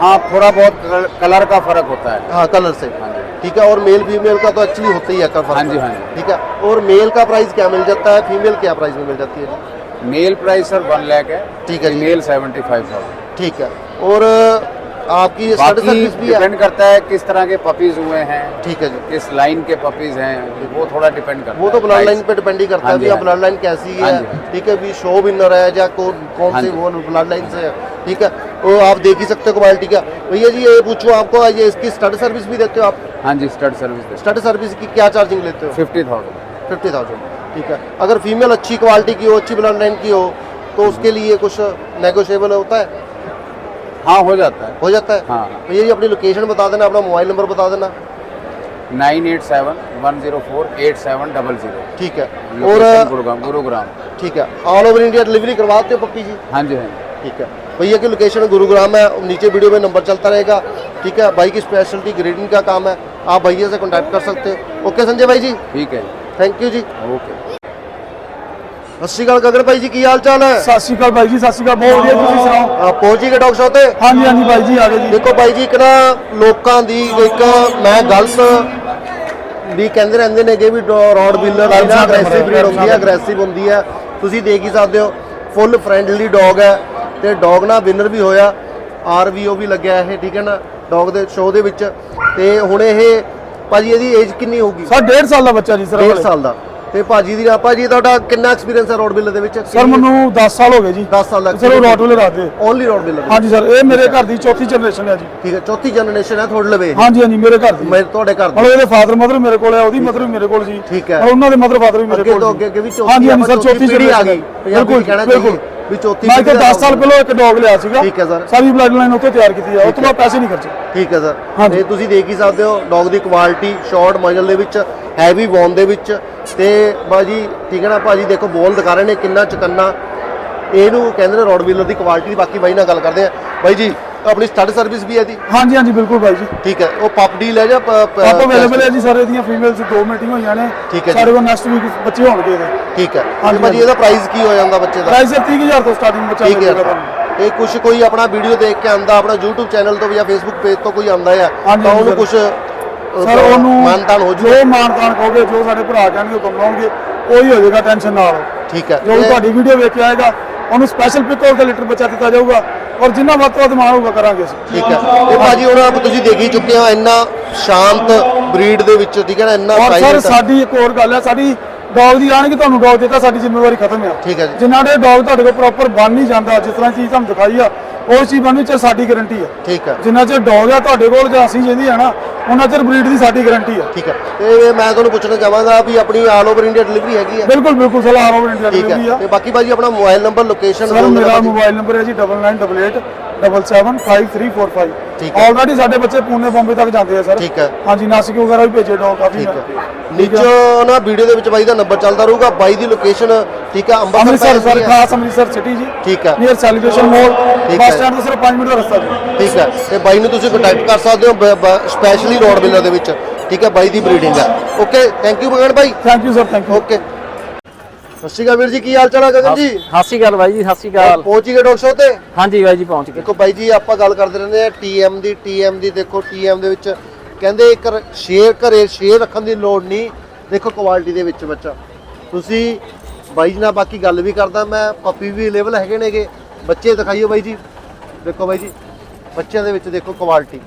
हाँ थोड़ा बहुत कलर- कलर का फ़र्क होता है। हाँ कलर से। हाँ ठीक है और मेल फीमेल का तो एक्चुअली होता ही है का फ़र्क हाँ जी, हाँ जी। ठीक है और मेल का प्राइस क्या मिल जाता है? फीमेल क्या प्राइस में मिल जाती है? Male price sir one lakh है। ठीक है मेल सेवेंटी फाइव थाउज़ेंड ठीक है और आपकी सर्विस भी डिपेंड करता है किस तरह के पपीज हुए हैं ठीक है जी। किस लाइन के पपीज हैं वो थोड़ा डिपेंड करता वो तो ब्लड लाइन पे डिपेंड ही करता हाँ है हाँ। ब्लड लाइन कैसी हाँ है। हाँ। ठीक है भी शो विनर है या कौन कौन हाँ सी वो ब्लड लाइन से है। ठीक है वो आप देख ही सकते हो क्वालिटी का भैया जी ये पूछो आपको ये इसकी स्टडी सर्विस भी देते हो आप? हाँ जी स्टड सर्विस स्टडी सर्विस की क्या चार्जिंग लेते हो? फिफ्टी थाउज़ेंड फिफ्टी थाउज़ेंड ठीक है। अगर फीमेल अच्छी क्वालिटी की हो अच्छी ब्लड लाइन की हो तो उसके लिए कुछ नेगोशिएबल होता है? हाँ हो जाता है। हो जाता है? हाँ। भैया जी अपनी लोकेशन बता देना अपना मोबाइल नंबर बता देना। Nine eight seven one zero four eight seven double zero. ठीक है। और गुरुग्राम गुरुग्राम। ठीक है। ऑल ओवर इंडिया डिलीवरी करवाते हो पप्पी जी हाँ जी हाँ जी। ठीक है। भैया की लोकेशन गुरुग्राम है नीचे वीडियो में नंबर चलता रहेगा ठीक है भाई की स्पेशलिटी ग्रेडिंग का काम है आप भैया से कांटेक्ट कर सकते हो ओके संजय भाई जी ठीक है जी थैंक यू जी ओके ਸਤਿ ਸ਼੍ਰੀ ਅਕਾਲ ਗਗਨ ਭਾਈ ਜੀ ਕੀ ਹਾਲ ਚਾਲ ਹੈ ਸਤਿ ਸ਼੍ਰੀ ਅਕਾਲ ਬਾਈ ਜੀ ਸਤਿ ਸ਼੍ਰੀ ਅਕਾਲ ਬਹੁਤ ਵਧੀਆ ਤੁਸੀਂ ਸੁਣਾਓ ਆ ਪਹੁੰਚ ਗਏ ਡਾਕਟਰ ਸਾਹਿਬ ਤੇ ਹਾਂਜੀ ਹਾਂਜੀ ਬਾਈ ਜੀ ਆ ਗਏ ਜੀ ਦੇਖੋ ਭਾਈ ਜੀ ਇੱਕ ਨਾ ਲੋਕਾਂ ਦੀ ਇੱਕ ਮੈਂ ਗਲਤ ਵੀ ਕਹਿੰਦੇ ਰਹਿੰਦੇ ਨੇਗੇ ਵੀ ਰੋਡ ਬਿਲਰ ਦੀ ਨਾ ਅਗਰੈਸਿਵ ਬਰੀਡ ਹੁੰਦੀ ਹੈ ਅਗਰੈਸਿਵ ਹੁੰਦੀ ਹੈ ਤੁਸੀਂ ਦੇਖ ਹੀ ਸਕਦੇ ਹੋ ਫੁੱਲ ਫ੍ਰੈਂਡਲੀ ਡੌਗ ਹੈ ਤੇ ਡੌਗ ਨਾਲ ਵਿਨਰ ਵੀ ਹੋਇਆ ਆਰਵੀਓ ਵੀ ਲੱਗਿਆ ਇਹ ਠੀਕ ਹੈ ਨਾ ਡੌਗ ਦੇ ਸ਼ੋਅ ਦੇ ਵਿੱਚ। ਤੇ ਹੁਣ ਇਹ ਭਾਜੀ ਇਹਦੀ ਏਜ ਕਿੰਨੀ ਹੋਊਗੀ? ਸਰ 1.5 ਸਾਲ ਦਾ ਬੱਚਾ ਜੀ ਸਰ 1.5 ਸਾਲ ਦਾ। ਤੇ ਭਾਜੀ ਦੀ ਭਾਜੀ ਤੁਹਾਡਾ ਕਿੰਨਾ ਐਕਸਪੀਰੀਅੰਸ ਹੈ ਰੋਡ ਬਿਲਰ ਦੇ ਵਿੱਚ? ਸਰ ਮੈਨੂੰ 10 ਸਾਲ ਹੋ ਗਏ ਜੀ। 10 ਸਾਲ ਦਾ ਸਰ ਉਹ ਰੋਟ ਵੇਲੇ ਰਾਤੇ ਓਨਲੀ ਰੋਡ ਬਿਲਰ ਹਾਂਜੀ ਸਰ ਇਹ ਮੇਰੇ ਘਰ ਦੀ ਚੌਥੀ ਜਨਰੇਸ਼ਨ ਹੈ ਜੀ। ਠੀਕ ਹੈ ਚੌਥੀ ਜਨਰੇਸ਼ਨ ਹੈ ਤੁਹਾਡੇ ਲਵੇ ਹਾਂਜੀ ਹਾਂਜੀ ਮੇਰੇ ਘਰ ਦੀ। ਮੈਂ ਤੁਹਾਡੇ ਘਰ ਦੀ। ਇਹਦੇ ਫਾਦਰ ਮਦਰ ਮੇਰੇ ਕੋਲ ਹੈ ਉਹਦੀ ਮਦਰ ਵੀ ਮੇਰੇ ਕੋਲ ਸੀ ਠੀਕ ਹੈ। ਔਰ ਉਹਨਾਂ ਦੇ ਮਦਰ ਫਾਦਰ ਵੀ ਮੇਰੇ ਅੱਗੇ ਕੋਲ ਤੋਂ ਸੀ। ਅੱਗੇ ਅੱਗੇ ਵੀ ਚੌਥੀ ਹਾਂਜੀ ਸਰ ਚੌਥੀ ਪੀੜ੍ਹੀ ਆ ਗਈ। ਬਿਲਕੁਲ ਕਹਿਣਾ ਵੀ ਚੌਥੀ ਮੈਂ ਤਾਂ ਦਾ 10 ਸਾਲ ਪਹਿਲਾਂ ਇੱਕ ਡੌਗ ਲਿਆ ਸੀਗਾ। ਠੀਕ ਹੈ ਸਰ। ਸਾਰੀ ਬਲੱਡ ਲਾਈਨ ਉੱਥੇ ਤਿਆਰ ਕੀਤੀ ਆ। ਤੋਂ ਬਾਅਦ ਪੈਸੇ ਨਹੀਂ ਖਰਚੇ। ਠੀਕ ਹੈ ਸਰ। ਤੇ ਤੁਸੀਂ ਦੇਖ ਹੀ ਸਕਦੇ ਹੋ ਡੌਗ ਦੀ ਕੁਆਲਿਟੀ ਸ਼ਾਰਟ ਮਜਲ ਦੇ ਵਿੱਚ ਹੈਵੀ ਬੋਨ ਦੇ ਵਿੱਚ। ਤੇ ਬਾਜੀ ਠੀਕ ਹੈ ਨਾ? ਭਾਜੀ ਦੇਖੋ ਬੋਲ ਦਿਖਾ ਰਹੇ ਨੇ ਕਿੰਨਾ ਚਕੰਨਾ। ਇਹਨੂੰ ਕਹਿੰਦੇ ਨੇ ਰੋਡ ਵੀਲਰ ਦੀ ਕੁਆਲਿਟੀ ਬਾਕੀ ਬਾਈ ਨਾਲ ਗੱਲ ਕਰਦੇ ਆ। ਬਾਈ ਜੀ ਆਪਣੀ ਸਟੱਡ ਸਰਵਿਸ ਵੀ ਹੈ ਦੀ ਹਾਂਜੀ ਹਾਂਜੀ ਬਿਲਕੁਲ ਬਾਈ ਜੀ। ਠੀਕ ਹੈ ਉਹ ਪਪ ਡੀਲ ਹੈ ਜਾਂ ਪ- ਪ- ਆਪ ਅਵੇਲੇਬਲ ਹੈ ਜੀ ਸਾਰੇ ਦੀਆਂ ਫੀਮੇਲਸ ਦੋ ਮੀਟਿੰਗ ਹੋਈਆਂ ਨੇ। ਠੀਕ ਹੈ ਜੀ। ਸਾਡੇ ਕੋਲ ਨੈਕਸਟ ਵੀਕ ਬੱਚੇ ਹੋਣਗੇ ਇਹਦੇ। ਠੀਕ ਹੈ। ਹਾਂਜੀ, ਭਾਜੀ। ਇਹਦਾ ਪ੍ਰਾਈਸ ਕੀ ਹੋ ਜਾਂਦਾ ਬੱਚੇ ਦਾ? ਪ੍ਰਾਈਸ 30000 ਤੋਂ ਸਟਾਰਟਿੰਗ ਬੱਚਾ ਠੀਕ ਹੈ ਮਿਲੇਗਾ ਤੁਹਾਨੂੰ। ਤੇ ਕੁਝ ਕੋਈ ਆਪਣਾ ਵੀਡੀਓ ਦੇਖ ਕੇ ਆਂਦਾ ਆਪਣਾ YouTube ਚੈਨਲ ਤੋਂ ਜਾਂ Facebook ਪੇਜ ਤੋਂ ਕੋਈ ਆਂਦਾ ਆ ਤਾਂ ਉਹਨੂੰ। ਕੁਝ ਸਰ ਉਹਨੂੰ ਮਾਨਤਾਨ ਹੋ ਜੂ ਜੋ ਮਾਨਤਾਨ ਕਹੋਗੇ ਜੋ ਸਾਡੇ ਭਰਾ ਕਹਿਣਗੇ ਉਹ ਕਰਵਾਉਣਗੇ ਉਹੀ ਹੋ ਜਾਏਗਾ ਟੈਨਸ਼ਨ ਨਾ ਲਓ। ਠੀਕ ਹੈ। ਜੋ ਤੁਹਾਡੀ ਵੀਡੀਓ ਵੇਖ ਕੇ ਆਏਗਾ ਉਹਨੂੰ ਸਪੈਸ਼ਲ ਪਿਕ ਆਊਟ ਦਾ ਲੀਟਰ ਬੱਚਾ ਦਿੱਤਾ ਜਾਊਗਾ ਔਰ ਜਿੰਨਾ ਵੱਧ ਤੋਂ ਵੱਧ ਮਾਣ ਹੋਊਗਾ ਕਰਾਂਗੇ ਅਸੀਂ ਠੀਕ ਹੈ ਇਹ ਭਾਜੀ ਹੁਣ ਆਪ ਤੁਸੀਂ ਦੇਖ ਹੀ ਚੁੱਕੇ ਹੋ ਇੰਨਾ ਸ਼ਾਂਤ ਬਰੀਡ ਦੇ ਵਿੱਚ ਠੀਕ ਹੈ ਨਾ ਇੰਨਾ ਔਰ ਸਰ। ਸਾਡੀ ਇੱਕ ਹੋਰ ਗੱਲ ਹੈ ਸਾਡੀ ਡੌਗ ਦੀ ਆਣਗੇ ਤੁਹਾਨੂੰ ਡੌਗ ਦਿੱਤਾ ਸਾਡੀ ਜ਼ਿੰਮੇਵਾਰੀ ਖਤਮ ਆ। ਠੀਕ ਹੈ ਜੀ। ਜਿਨ੍ਹਾਂ ਦੇ ਡੌਗ ਤੁਹਾਡੇ ਕੋਲ ਪ੍ਰੋਪਰ ਬਣ ਨਹੀਂ ਜਾਂਦਾ ਜਿਸ ਤਰ੍ਹਾਂ ਚੀਜ਼ ਤੁਹਾਨੂੰ ਦਿਖਾਈ ਆ ਉਸ ਚੀਜ਼ ਬਣਨ ਵਿੱਚ ਸਾਡੀ ਗਾਰੰਟੀ ਆ। ਠੀਕ ਹੈ। ਜਿੰਨਾ ਚਿਰ ਡੌਗ ਆ ਤੁਹਾਡੇ ਕੋਲ ਜਾਂ ਅਸੀਂ ਜਿਹਦੀ ਆ ਨਾ ਉਹਨਾਂ ਚਿਰ ਬਰੀਡ ਦੀ ਸਾਡੀ ਗਾਰੰਟੀ ਆ। ਠੀਕ ਹੈ। ਤੇ ਮੈਂ ਤੁਹਾਨੂੰ ਪੁੱਛਣਾ ਚਾਹਾਂਗਾ ਵੀ ਆਪਣੀ ਆਲ ਓਵਰ ਇੰਡੀਆ ਡਿਲੀਵਰੀ ਹੈਗੀ ਹੈ ਬਿਲਕੁਲ ਬਿਲਕੁਲ ਸਲਾਹ ਆਰੋ ਇੰਡੀਆ ਠੀਕ ਡਿਲੀਵਰੀ ਹੈ ਆ। ਤੇ ਬਾਕੀ ਭਾਜੀ ਆਪਣਾ ਮੋਬਾਈਲ ਨੰਬਰ ਲੋਕੇਸ਼ਨ ਸਰ ਮੇਰਾ ਮੋਬਾਈਲ ਨੰਬਰ ਹੈ ਜੀ 9988775345 ਠੀਕ ਹੈ। ਆਲਰੇਡੀ ਸਾਡੇ ਬੱਚੇ ਪੂਨੇ ਬੰਬੇ ਤੱਕ ਜਾਂਦੇ ਆ ਸਰ। ਠੀਕ ਹੈ। ਹਾਂਜੀ ਨਾਸਿਕ ਵਗੈਰਾ ਵੀ ਭੇਜੇ ਡੌਗ ਕਾਫੀ ਠੀਕ। ਹੈ। ਨੀਚੇ ਨਾ ਵੀਡੀਓ ਦੇ ਵਿੱਚ ਬਾਈ ਦਾ ਨੰਬਰ ਚੱਲਦਾ ਰਹੂਗਾ ਬਾਈ ਦੀ ਲੋਕੇਸ਼ਨ ਠੀਕ ਹੈ ਅੰਮ੍ਰਿਤਸਰ ਪੈ ਸਰ ਹੈ। ਖਾਸ ਅੰਮ੍ਰਿਤਸਰ ਸਿਟੀ ਜੀ। ਠੀਕ ਹੈ। ਨੀਅਰ ਸੈਲੀਬ੍ਰੇਸ਼ਨ ਮੋਲ ਠੀਕ ਬੱਸ ਹੈ। ਸਟੈਂਡ ਤੋਂ ਸਿਰਫ 5 ਮਿੰਟ ਦਾ ਰਸਤਾ ਜੀ। ਠੀਕ ਹੈ। ਤੇ ਬਾਈ ਨੂੰ ਤੁਸੀਂ ਕੰਟੈਕਟ ਕਰ ਸਕਦੇ ਹੋ ਸਪੈਸ਼ਲੀ ਰੋਡ ਮਿਲਰ ਦੇ ਵਿੱਚ। ਠੀਕ ਹੈ ਬਾਈ ਦੀ ਬਰੀਡਿੰਗ ਹੈ। Okay thank you Magan Bhai. Thank you sir thank you okay ਸਤਿ ਸ਼੍ਰੀ ਅਕਾਲ ਵੀਰ ਜੀ ਕੀ ਹਾਲ ਚਾਲ ਹੈ ਗਗਨ ਜੀ? ਸਤਿ ਸ਼੍ਰੀ ਅਕਾਲ ਬਾਈ ਜੀ ਸਤਿ ਸ਼੍ਰੀ ਅਕਾਲ। ਪਹੁੰਚ ਗਏ ਡਾਕਟਰ ਤੇ? ਹਾਂਜੀ ਬਾਈ ਜੀ ਪਹੁੰਚ ਗਏ। ਦੇਖੋ ਬਾਈ ਜੀ ਆਪਾਂ ਗੱਲ ਕਰਦੇ ਰਹਿੰਦੇ ਆ ਟੀਐਮ ਦੀ ਟੀਐਮ ਦੀ ਦੇਖੋ ਟੀਐਮ ਦੇ ਵਿੱਚ ਕਹਿੰਦੇ ਇੱਕ ਰ- ਸ਼ੇਰ ਘਰੇ ਸ਼ੇਰ ਰੱਖਣ ਦੀ ਲੋੜ ਨਹੀਂ। ਦੇਖੋ ਕੁਆਲਿਟੀ ਦੇ ਵਿੱਚ ਬੱਚਾ। ਤੁਸੀਂ ਬਾਈ ਜੀ ਨਾਲ ਬਾਕੀ ਗੱਲ ਵੀ ਕਰਦਾ ਮੈਂ ਪੱਪੀ ਵੀ ਅਵੇਲੇਬਲ ਹੈਗੇ ਨੇਗੇ। ਬੱਚੇ ਦਿਖਾਈਓ ਬਾਈ ਜੀ। ਦੇਖੋ ਬਾਈ ਜੀ ਬੱਚਿਆਂ ਦੇ ਵਿੱਚ ਦੇਖੋ ਕੁਆਲਿਟੀ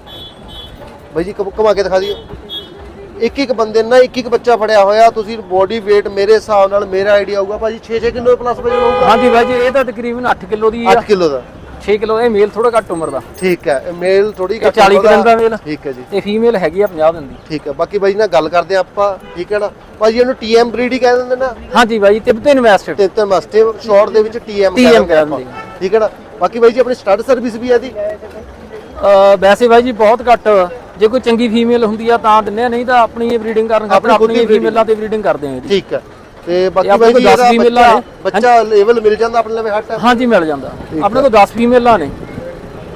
ਬਾਈ ਜੀ ਘੁਮਾ ਕੇ ਦਿਖਾ ਦਿਓ। ਇੱਕ ਇੱਕ ਬੰਦੇ ਨਾਲ ਇੱਕ ਇੱਕ ਬੱਚਾ ਫੜਿਆ ਹੋਇਆ ਤੁਸੀਂ ਬੋਡੀ weight ਮੇਰੇ ਹਿਸਾਬ ਨਾਲ ਮੇਰਾ ਆਈਡੀਆ ਹੋਊਗਾ ਭਾਜੀ 6-6 ਕਿਲੋ ਪਲੱਸ ਵਜਨ ਹੋਊਗਾ। ਹਾਂਜੀ ਬਾਈ ਜੀ ਇਹ ਤਾਂ ਤਕਰੀਬਨ 8 ਕਿਲੋ ਦੀ ਆ। 8 ਕਿਲੋ ਦਾ। 6 ਕਿਲੋ ਇਹ ਮੇਲ ਥੋੜਾ ਘੱਟ ਉਮਰ ਦਾ। ਠੀਕ ਹੈ ਮੇਲ ਥੋੜੀ ਇਹ 40 ਕੁ ਦਿਨ ਦਾ। ਮੇਲ ਠੀਕ ਹੈ ਜੀ। ਤੇ ਫੀਮੇਲ ਹੈਗੀ ਆ 50 ਦਿਨ ਦੀ। ਠੀਕ ਹੈ ਬਾਕੀ ਬਾਈ ਨਾਲ ਗੱਲ ਕਰਦੇ ਹਾਂ ਆਪਾਂ ਠੀਕ ਹੈ ਨਾ? ਭਾਜੀ ਇਹਨੂੰ ਟੀਐਮ ਬਰੀਡ ਹੀ ਕਹਿ ਦਿੰਦੇ ਨਾ। ਹਾਂਜੀ ਬਾਈ ਤਿਬਤਨ ਇਨਵੈਸਟਡ ਤੇ ਤੇ ਮਸਤੇ ਸ਼ਾਰਟ ਦੇ ਵਿੱਚ ਟੀਐਮ ਕਹਿ ਦਿੰਦੇ ਠੀਕ ਹੈ ਨਾ? ਬਾਕੀ ਬਾਈ ਜੀ ਆਪਣੀ ਸਟੱਡ ਸਰਵਿਸ ਵੀ ਹੈ ਇਹਦੀ? ਵੈਸੇ ਬਾਈ ਜੀ ਬਹੁਤ ਘੱਟ। ਜੇ ਕੋਈ ਚੰਗੀ ਫੀਮੇਲ ਹੁੰਦੀ ਆ ਤਾਂ ਦਿੰਨੇ ਆ ਨਹੀਂ ਤਾਂ ਆਪਣੀ ਬਰੀਡਿੰਗ ਕਰਨ ਖਾਤਰ ਆਪਣੀ। ਫੀਮੇਲਾਂ ਤੇ ਬਰੀਡਿੰਗ ਕਰਦੇ ਆ ਜੀ। ਠੀਕ ਹੈ ਤੇ ਬਾਕੀ ਬਾਈ ਜੀ 10 ਇਹਦਾ ਫੀਮੇਲਾਂ ਬੱਚਾ। ਬੱਚਾ ਲੈਵਲ ਮਿਲ ਜਾਂਦਾ ਆਪਣੇ ਲਵੇ ਹਰ ਟਾਈਮ ਹਾਂਜੀ ਮਿਲ ਜਾਂਦਾ। ਆਪਣੇ ਕੋਲ 10 ਫੀਮੇਲਾਂ ਨੇ।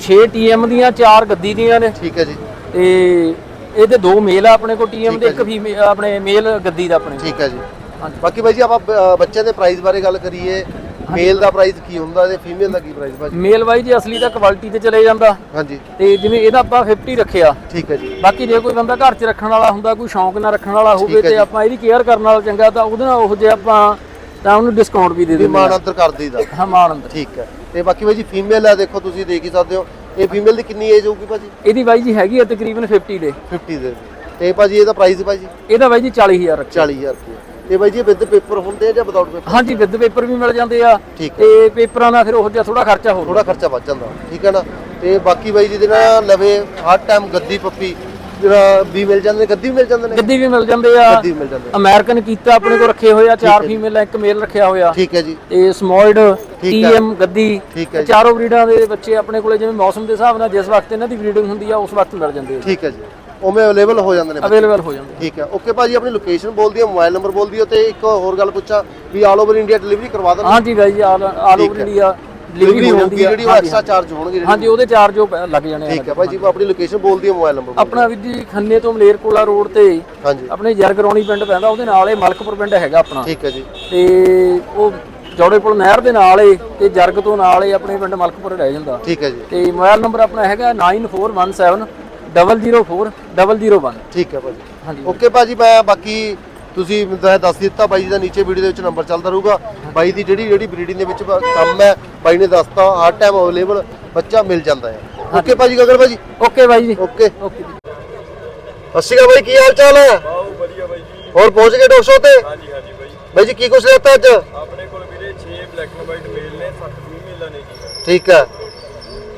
6 ਟੀਐਮ ਦੀਆਂ 4 ਗੱਦੀ ਦੀਆਂ ਨੇ। ਠੀਕ ਹੈ ਜੀ। ਤੇ ਇਹਦੇ ਦੋ ਮੇਲ ਆ ਆਪਣੇ ਕੋਲ ਟੀਐਮ ਦੇ ਇੱਕ ਫੀਮੇਲ ਆਪਣੇ ਮੇਲ ਗੱਦੀ ਦਾ ਆਪਣੇ ਠੀਕ ਹੈ ਜੀ। ਹਾਂਜੀ। ਬਾਕੀ ਬਾਈ ਜੀ ਆਪਾਂ ਬੱਚਿਆਂ ਦੇ ਪ੍ਰਾਈਸ ਬਾਰੇ ਗੱਲ ਕਰੀਏ। ਮੇਲ ਦਾ ਪ੍ਰਾਈਸ ਕੀ ਹੁੰਦਾ ਤੇ ਫੀਮੇਲ ਦਾ ਕੀ ਪ੍ਰਾਈਸ ਭਾਜੀ? ਮੇਲ ਵਾਈ ਜੀ ਅਸਲੀ ਤਾਂ ਕੁਆਲਿਟੀ ਤੇ ਚਲੇ ਜਾਂਦਾ। ਹਾਂਜੀ। ਤੇ ਜਿਵੇਂ ਇਹਦਾ ਆਪਾਂ 50 ਰੱਖਿਆ। ਠੀਕ ਹੈ ਜੀ। ਬਾਕੀ ਜੇ ਕੋਈ ਬੰਦਾ ਘਰ 'ਚ ਰੱਖਣ ਵਾਲਾ ਹੁੰਦਾ ਕੋਈ ਸ਼ੌਂਕ ਨਾਲ ਰੱਖਣ ਵਾਲਾ ਹੋਵੇ ਹੈ ਤੇ। ਆਪਾਂ ਇਹਦੀ ਕੇਅਰ ਕਰਨ ਵਾਲਾ ਚੰਗਾ ਤਾਂ ਉਹਦੇ ਨਾਲ ਉਹ ਜੇ ਆਪਾਂ ਤਾਂ ਉਹਨੂੰ ਡਿਸਕਾਊਂਟ ਵੀ ਦੇ ਦਿੰਦੇ ਮਾਨ ਹਾਂ ਅੰਤਰ ਕਰ ਦਈਦਾ। ਹਾਂ ਅੰਦਰ ਠੀਕ ਹੈ। ਤੇ ਬਾਕੀ ਬਾਈ ਜੀ ਫੀਮੇਲ ਹੈ ਦੇਖੋ ਤੁਸੀਂ ਦੇਖ ਹੀ ਸਕਦੇ ਹੋ। ਇਹ ਫੀਮੇਲ ਦੀ ਕਿੰਨੀ ਏਜ ਹੋਊਗੀ ਭਾਜੀ? ਇਹਦੀ ਬਾਈ ਜੀ ਹੈਗੀ ਆ ਤਕਰੀਬਨ 50 ਦੇ। 50 ਦੇ। ਤੇ ਭਾਜੀ ਇਹਦਾ ਪ੍ਰਾਈਸ ਭਾਜੀ? ਇਹਦਾ ਬਾਈ ਜੀ 40000 ਰੱਖਿਆ। 40000 ਰੁਪਏ। ਤੇ ਬਾਈ ਜੀ ਵਿਦ ਪੇਪਰ ਹੁੰਦੇ ਆ ਜਾਂ ਵਿਦਆਊਟ ਪੇਪਰ ਹਾਂਜੀ ਵਿਦ ਪੇਪਰ ਵੀ ਮਿਲ ਜਾਂਦੇ ਆ। ਠੀਕ। ਤੇ ਪੇਪਰਾਂ ਦਾ ਫਿਰ ਉਹ ਜਿਹਾ ਥੋੜਾ ਖਰਚਾ ਹੋਰ। ਥੋੜਾ ਖਰਚਾ ਵੱਧ ਜਾਂਦਾ ਠੀਕ ਹੈ ਨਾ? ਤੇ ਬਾਕੀ ਬਾਈ ਜੀ ਦੇ ਨਾਲ ਲਵੇ ਹਰ ਟਾਈਮ ਗੱਦੀ ਪੱਪੀ ਜਿਹੜਾ ਵੀ ਮਿਲ ਜਾਂਦੇ ਨੇ ਗੱਦੀ ਵੀ ਮਿਲ ਜਾਂਦੇ ਨੇ? ਗੱਦੀ ਵੀ ਮਿਲ ਜਾਂਦੇ ਆ। ਗੱਦੀ ਵੀ ਮਿਲ ਜਾਂਦੇ ਅਮਰੀਕਨ ਕੀਤਾ ਆਪਣੇ ਕੋਲ ਰੱਖੇ ਹੋਏ ਆ ਚਾਰ। ਫੀਮੇਲ ਇੱਕ ਮੇਲ ਰੱਖਿਆ ਹੋਇਆ। ਠੀਕ ਹੈ ਜੀ। ਤੇ ਸਮੋਇਡ ਹੈ। ਟੀਐਮ ਗੱਦੀ। ਠੀਕ ਹੈ ਜੀ। ਚਾਰੋਂ ਬਰੀਡਾਂ ਦੇ ਬੱਚੇ ਆਪਣੇ ਕੋਲੇ ਜਿਵੇਂ ਮੌਸਮ ਦੇ ਹਿਸਾਬ ਨਾਲ ਜਿਸ ਵਕਤ ਇਹਨਾਂ ਦੀ ਬਰੀਡਿੰਗ ਹੁੰਦੀ ਆ ਉਸ ਵਕਤ ਮਿਲ ਜਾਂਦੇ ਆ। ਠੀਕ ਹੈ ਜੀ। ਉਵੇਂ ਅਵੇਲੇਬਲ ਹੋ ਜਾਂਦੇ ਨੇ ਬੱਚੇ। ਅਵੇਲੇਬਲ ਹੋ ਜਾਂਦੇ ਠੀਕ ਹੈ। ਓਕੇ ਭਾਜੀ ਆਪਣੀ ਲੋਕੇਸ਼ਨ ਬੋਲ ਦਿਓ ਮੋਬਾਈਲ ਨੰਬਰ ਬੋਲ ਦਿਓ ਤੇ ਇੱਕ ਹੋਰ ਗੱਲ ਪੁੱਛਾਂ ਵੀ ਆਲ ਓਵਰ ਇੰਡੀਆ ਡਿਲੀਵਰੀ ਕਰਵਾ। ਦਿੰਦੇ ਹਾਂਜੀ ਬਾਈ ਜੀ ਆਲ ਆਲ ਠੀਕ ਓਵਰ ਹੈ। ਇੰਡੀਆ ਡਿਲੀਵਰੀ ਹੋ ਜਾਂਦੀ ਆ ਜਿਹੜੀ ਉਹ ਹਾਂਜੀ, ਐਕਸਟਰਾ ਚਾਰਜ ਹੋਣਗੇ ਜਿਹੜੀ। ਹਾਂਜੀ ਉਹਦੇ ਚਾਰਜ ਉਹ ਪੈ- ਲੱਗ ਜਾਣੇ ਆ। ਠੀਕ ਹੈ ਭਾਜੀ ਆਪਣੀ ਲੋਕੇਸ਼ਨ ਬੋਲ ਦਿਓ ਮੋਬਾਈਲ ਨੰਬਰ ਆਪਣਾ ਵੀ ਜੀ ਖੰਨੇ ਤੋਂ ਮਲੇਰਕੋਲਾ ਰੋਡ ਤੇ ਹਾਂਜੀ। ਆਪਣੇ ਜਰਗਰੌਣੀ ਪਿੰਡ ਪੈਂਦਾ ਉਹਦੇ ਨਾਲ ਇਹ ਮਲਕਪੁਰ ਪਿੰਡ ਹੈਗਾ ਆਪਣਾ। ਠੀਕ ਹੈ ਜੀ। ਤੇ ਉਹ ਜੌੜੇਪੁਰ ਨਹਿਰ ਦੇ ਨਾਲ ਏ ਤੇ ਜਰਗ ਤੋਂ ਨਾਲ ਏ ਆਪਣੇ ਪਿੰਡ ਮਲਕਪੁਰ ਰਹਿ ਜਾਂਦਾ। ਠੀਕ ਹੈ ਜੀ। ਤੇ ਮੋਬਾਈਲ ਨੰਬਰ ਆਪਣਾ ਹੈਗਾ 9417 004 001 ਠੀਕ ਹੈ ਭਾਜੀ। ਹਾਂਜੀ ਓਕੇ ਭਾਜੀ ਮੈਂ ਬਾਕੀ ਤੁਸੀਂ ਮੈਨੂੰ ਤਾਂ ਇਹ ਦੱਸ ਦਿੱਤਾ ਬਾਈ ਜੀ ਦਾ ਨੀਚੇ ਵੀਡੀਓ ਦੇ ਵਿੱਚ ਨੰਬਰ ਚੱਲਦਾ ਰਹੂਗਾ। ਬਾਈ ਦੀ ਜਿਹੜੀ ਜਿਹੜੀ ਬਰੀਡਿੰਗ ਦੇ ਵਿੱਚ ਬ- ਕੰਮ ਹੈ ਬਾਈ ਨੇ ਦੱਸਤਾ ਹਰ ਟਾਈਮ ਅਵੇਲੇਬਲ ਬੱਚਾ ਮਿਲ ਜਾਂਦਾ ਹੈ। ਓਕੇ ਭਾਜੀ ਗਗਨ ਭਾਜੀ? ਓਕੇ ਬਾਈ ਜੀ। ਓਕੇ। ਓਕੇ। ਜੀ ਸਤਿ ਸ਼੍ਰੀ ਅਕਾਲ ਬਾਈ ਕੀ ਹਾਲ ਚਾਲ ਹੈ? ਬਹੁਤ ਵਧੀਆ ਬਾਈ ਜੀ। ਹੋਰ ਪਹੁੰਚ ਗਏ ਡਾਕਟਰ ਸ਼ੋ ਤੇ? ਹਾਂਜੀ ਹਾਂਜੀ ਬਾਈ ਬਾਈ ਜੀ ਕੀ ਕੁਛ ਲੈਤਾ ਅੱਜ? ਆਪਣੇ ਕੋਲ ਵੀਰੇ 6 ਬਲੈਕ ਐਂਡ ਵਾਈਟ ਮੇਲ ਨੇ 7 ਫੀਮੇਲਾਂ ਨੇ ਜੀ। ਠੀਕ ਹੈ।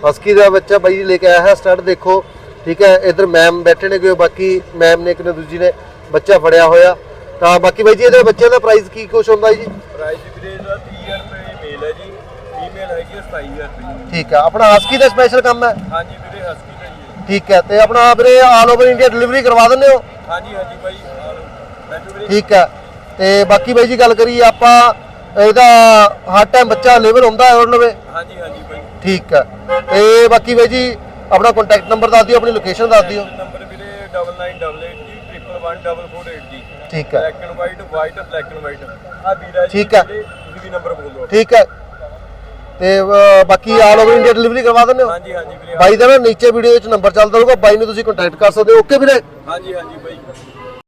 ਹਸਕੀ ਦਾ ਬੱਚਾ ਬਾਈ ਜੀ ਲੈ ਕੇ ਆਇਆ ਹੈ ਸਟਾਰਟ ਦੇਖੋ। ਠੀਕ ਹੈ ਇਧਰ ਮੈਮ ਬੈਠੇ ਨੇ ਕੋਈ ਬਾਕੀ ਮੈਮ ਨੇ ਇੱਕ ਨੇ ਦੂਜੀ ਨੇ ਬੱਚਾ ਫੜਿਆ ਹੋਇਆ। ਤਾਂ ਬਾਕੀ ਬਾਈ ਜੀ ਇਹਦੇ ਬੱਚੇ ਦਾ ਪ੍ਰਾਈਸ ਕੀ ਕੁਛ ਹੁੰਦਾ ਜੀ? ਪ੍ਰਾਈਸ ਵੀਰੇ ਦਾ 30000 ਰੁਪਏ ਮੇਲ ਹੈ ਜੀ। ਫੀਮੇਲ ਹੈਗੀ ਹੈ 27000 ਰੁਪਏ ਠੀਕ ਹੈ ਆਪਣਾ ਹਸਕੀ ਦਾ ਸਪੈਸ਼ਲ ਕੰਮ ਹੈ? ਹਾਂਜੀ ਵੀਰੇ ਹਸਕੀ ਦਾ ਜੀ ਹੈ। ਠੀਕ ਹੈ ਤੇ ਆਪਣਾ ਵੀਰੇ ਆਲ ਓਵਰ ਇੰਡੀਆ ਡਿਲੀਵਰੀ ਕਰਵਾ ਦਿੰਦੇ ਹੋ? ਹਾਂਜੀ ਹਾਂਜੀ ਬਾਈ ਵੀਰੇ ਠੀਕ ਹੈ ਤੇ ਬਾਕੀ ਬਾਈ ਜੀ ਗੱਲ ਕਰੀਏ ਆਪਾਂ ਇਹਦਾ ਹਰ ਟਾਈਮ ਬੱਚਾ ਲੈਵਲ ਹੁੰਦਾ ਹੈ ਉਹਨਾਂ ਲਵੇ ਹਾਂਜੀ ਹਾਂਜੀ ਬਾਈ। ਠੀਕ ਹੈ ਤੇ ਬਾਕੀ ਬਾਈ ਜੀ ਆਪਣਾ ਕੰਟੈਕਟ ਨੰਬਰ ਦੱਸ ਦਿਓ ਆਪਣੀ ਲੋਕੇਸ਼ਨ ਦੱਸ ਦਿਓ। ਨੰਬਰ ਵੀਰੇ 9988 ਜੀ 111448 ਜੀ ਠੀਕ ਹੈ। Black and white white black and white ਆ ਵੀਰਾ ਜੀ ਠੀਕ ਹੈ। ਤੁਸੀਂ ਵੀ ਨੰਬਰ ਬੋਲ ਦਿਓ। ਠੀਕ ਹੈ। ਤੇ ਅਹ, ਬਾਕੀ ਆਲ ਓਵਰ ਇੰਡੀਆ ਡਿਲੀਵਰੀ ਕਰਵਾ ਦਿੰਦੇ ਹੋ? ਹਾਂਜੀ ਹਾਂਜੀ ਵੀਰੇ ਬਾਈ ਦਾ ਨਾ ਨੀਚੇ ਵੀਡੀਓ ਵਿੱਚ ਨੰਬਰ ਚੱਲਦਾ ਰਹੂਗਾ ਬਾਈ ਨੂੰ ਤੁਸੀਂ ਕੰਟੈਕਟ ਕਰ ਸਕਦੇ ਹੋ। ਓਕੇ ਵੀਰੇ? ਹਾਂਜੀ ਹਾਂਜੀ ਬਾਈ।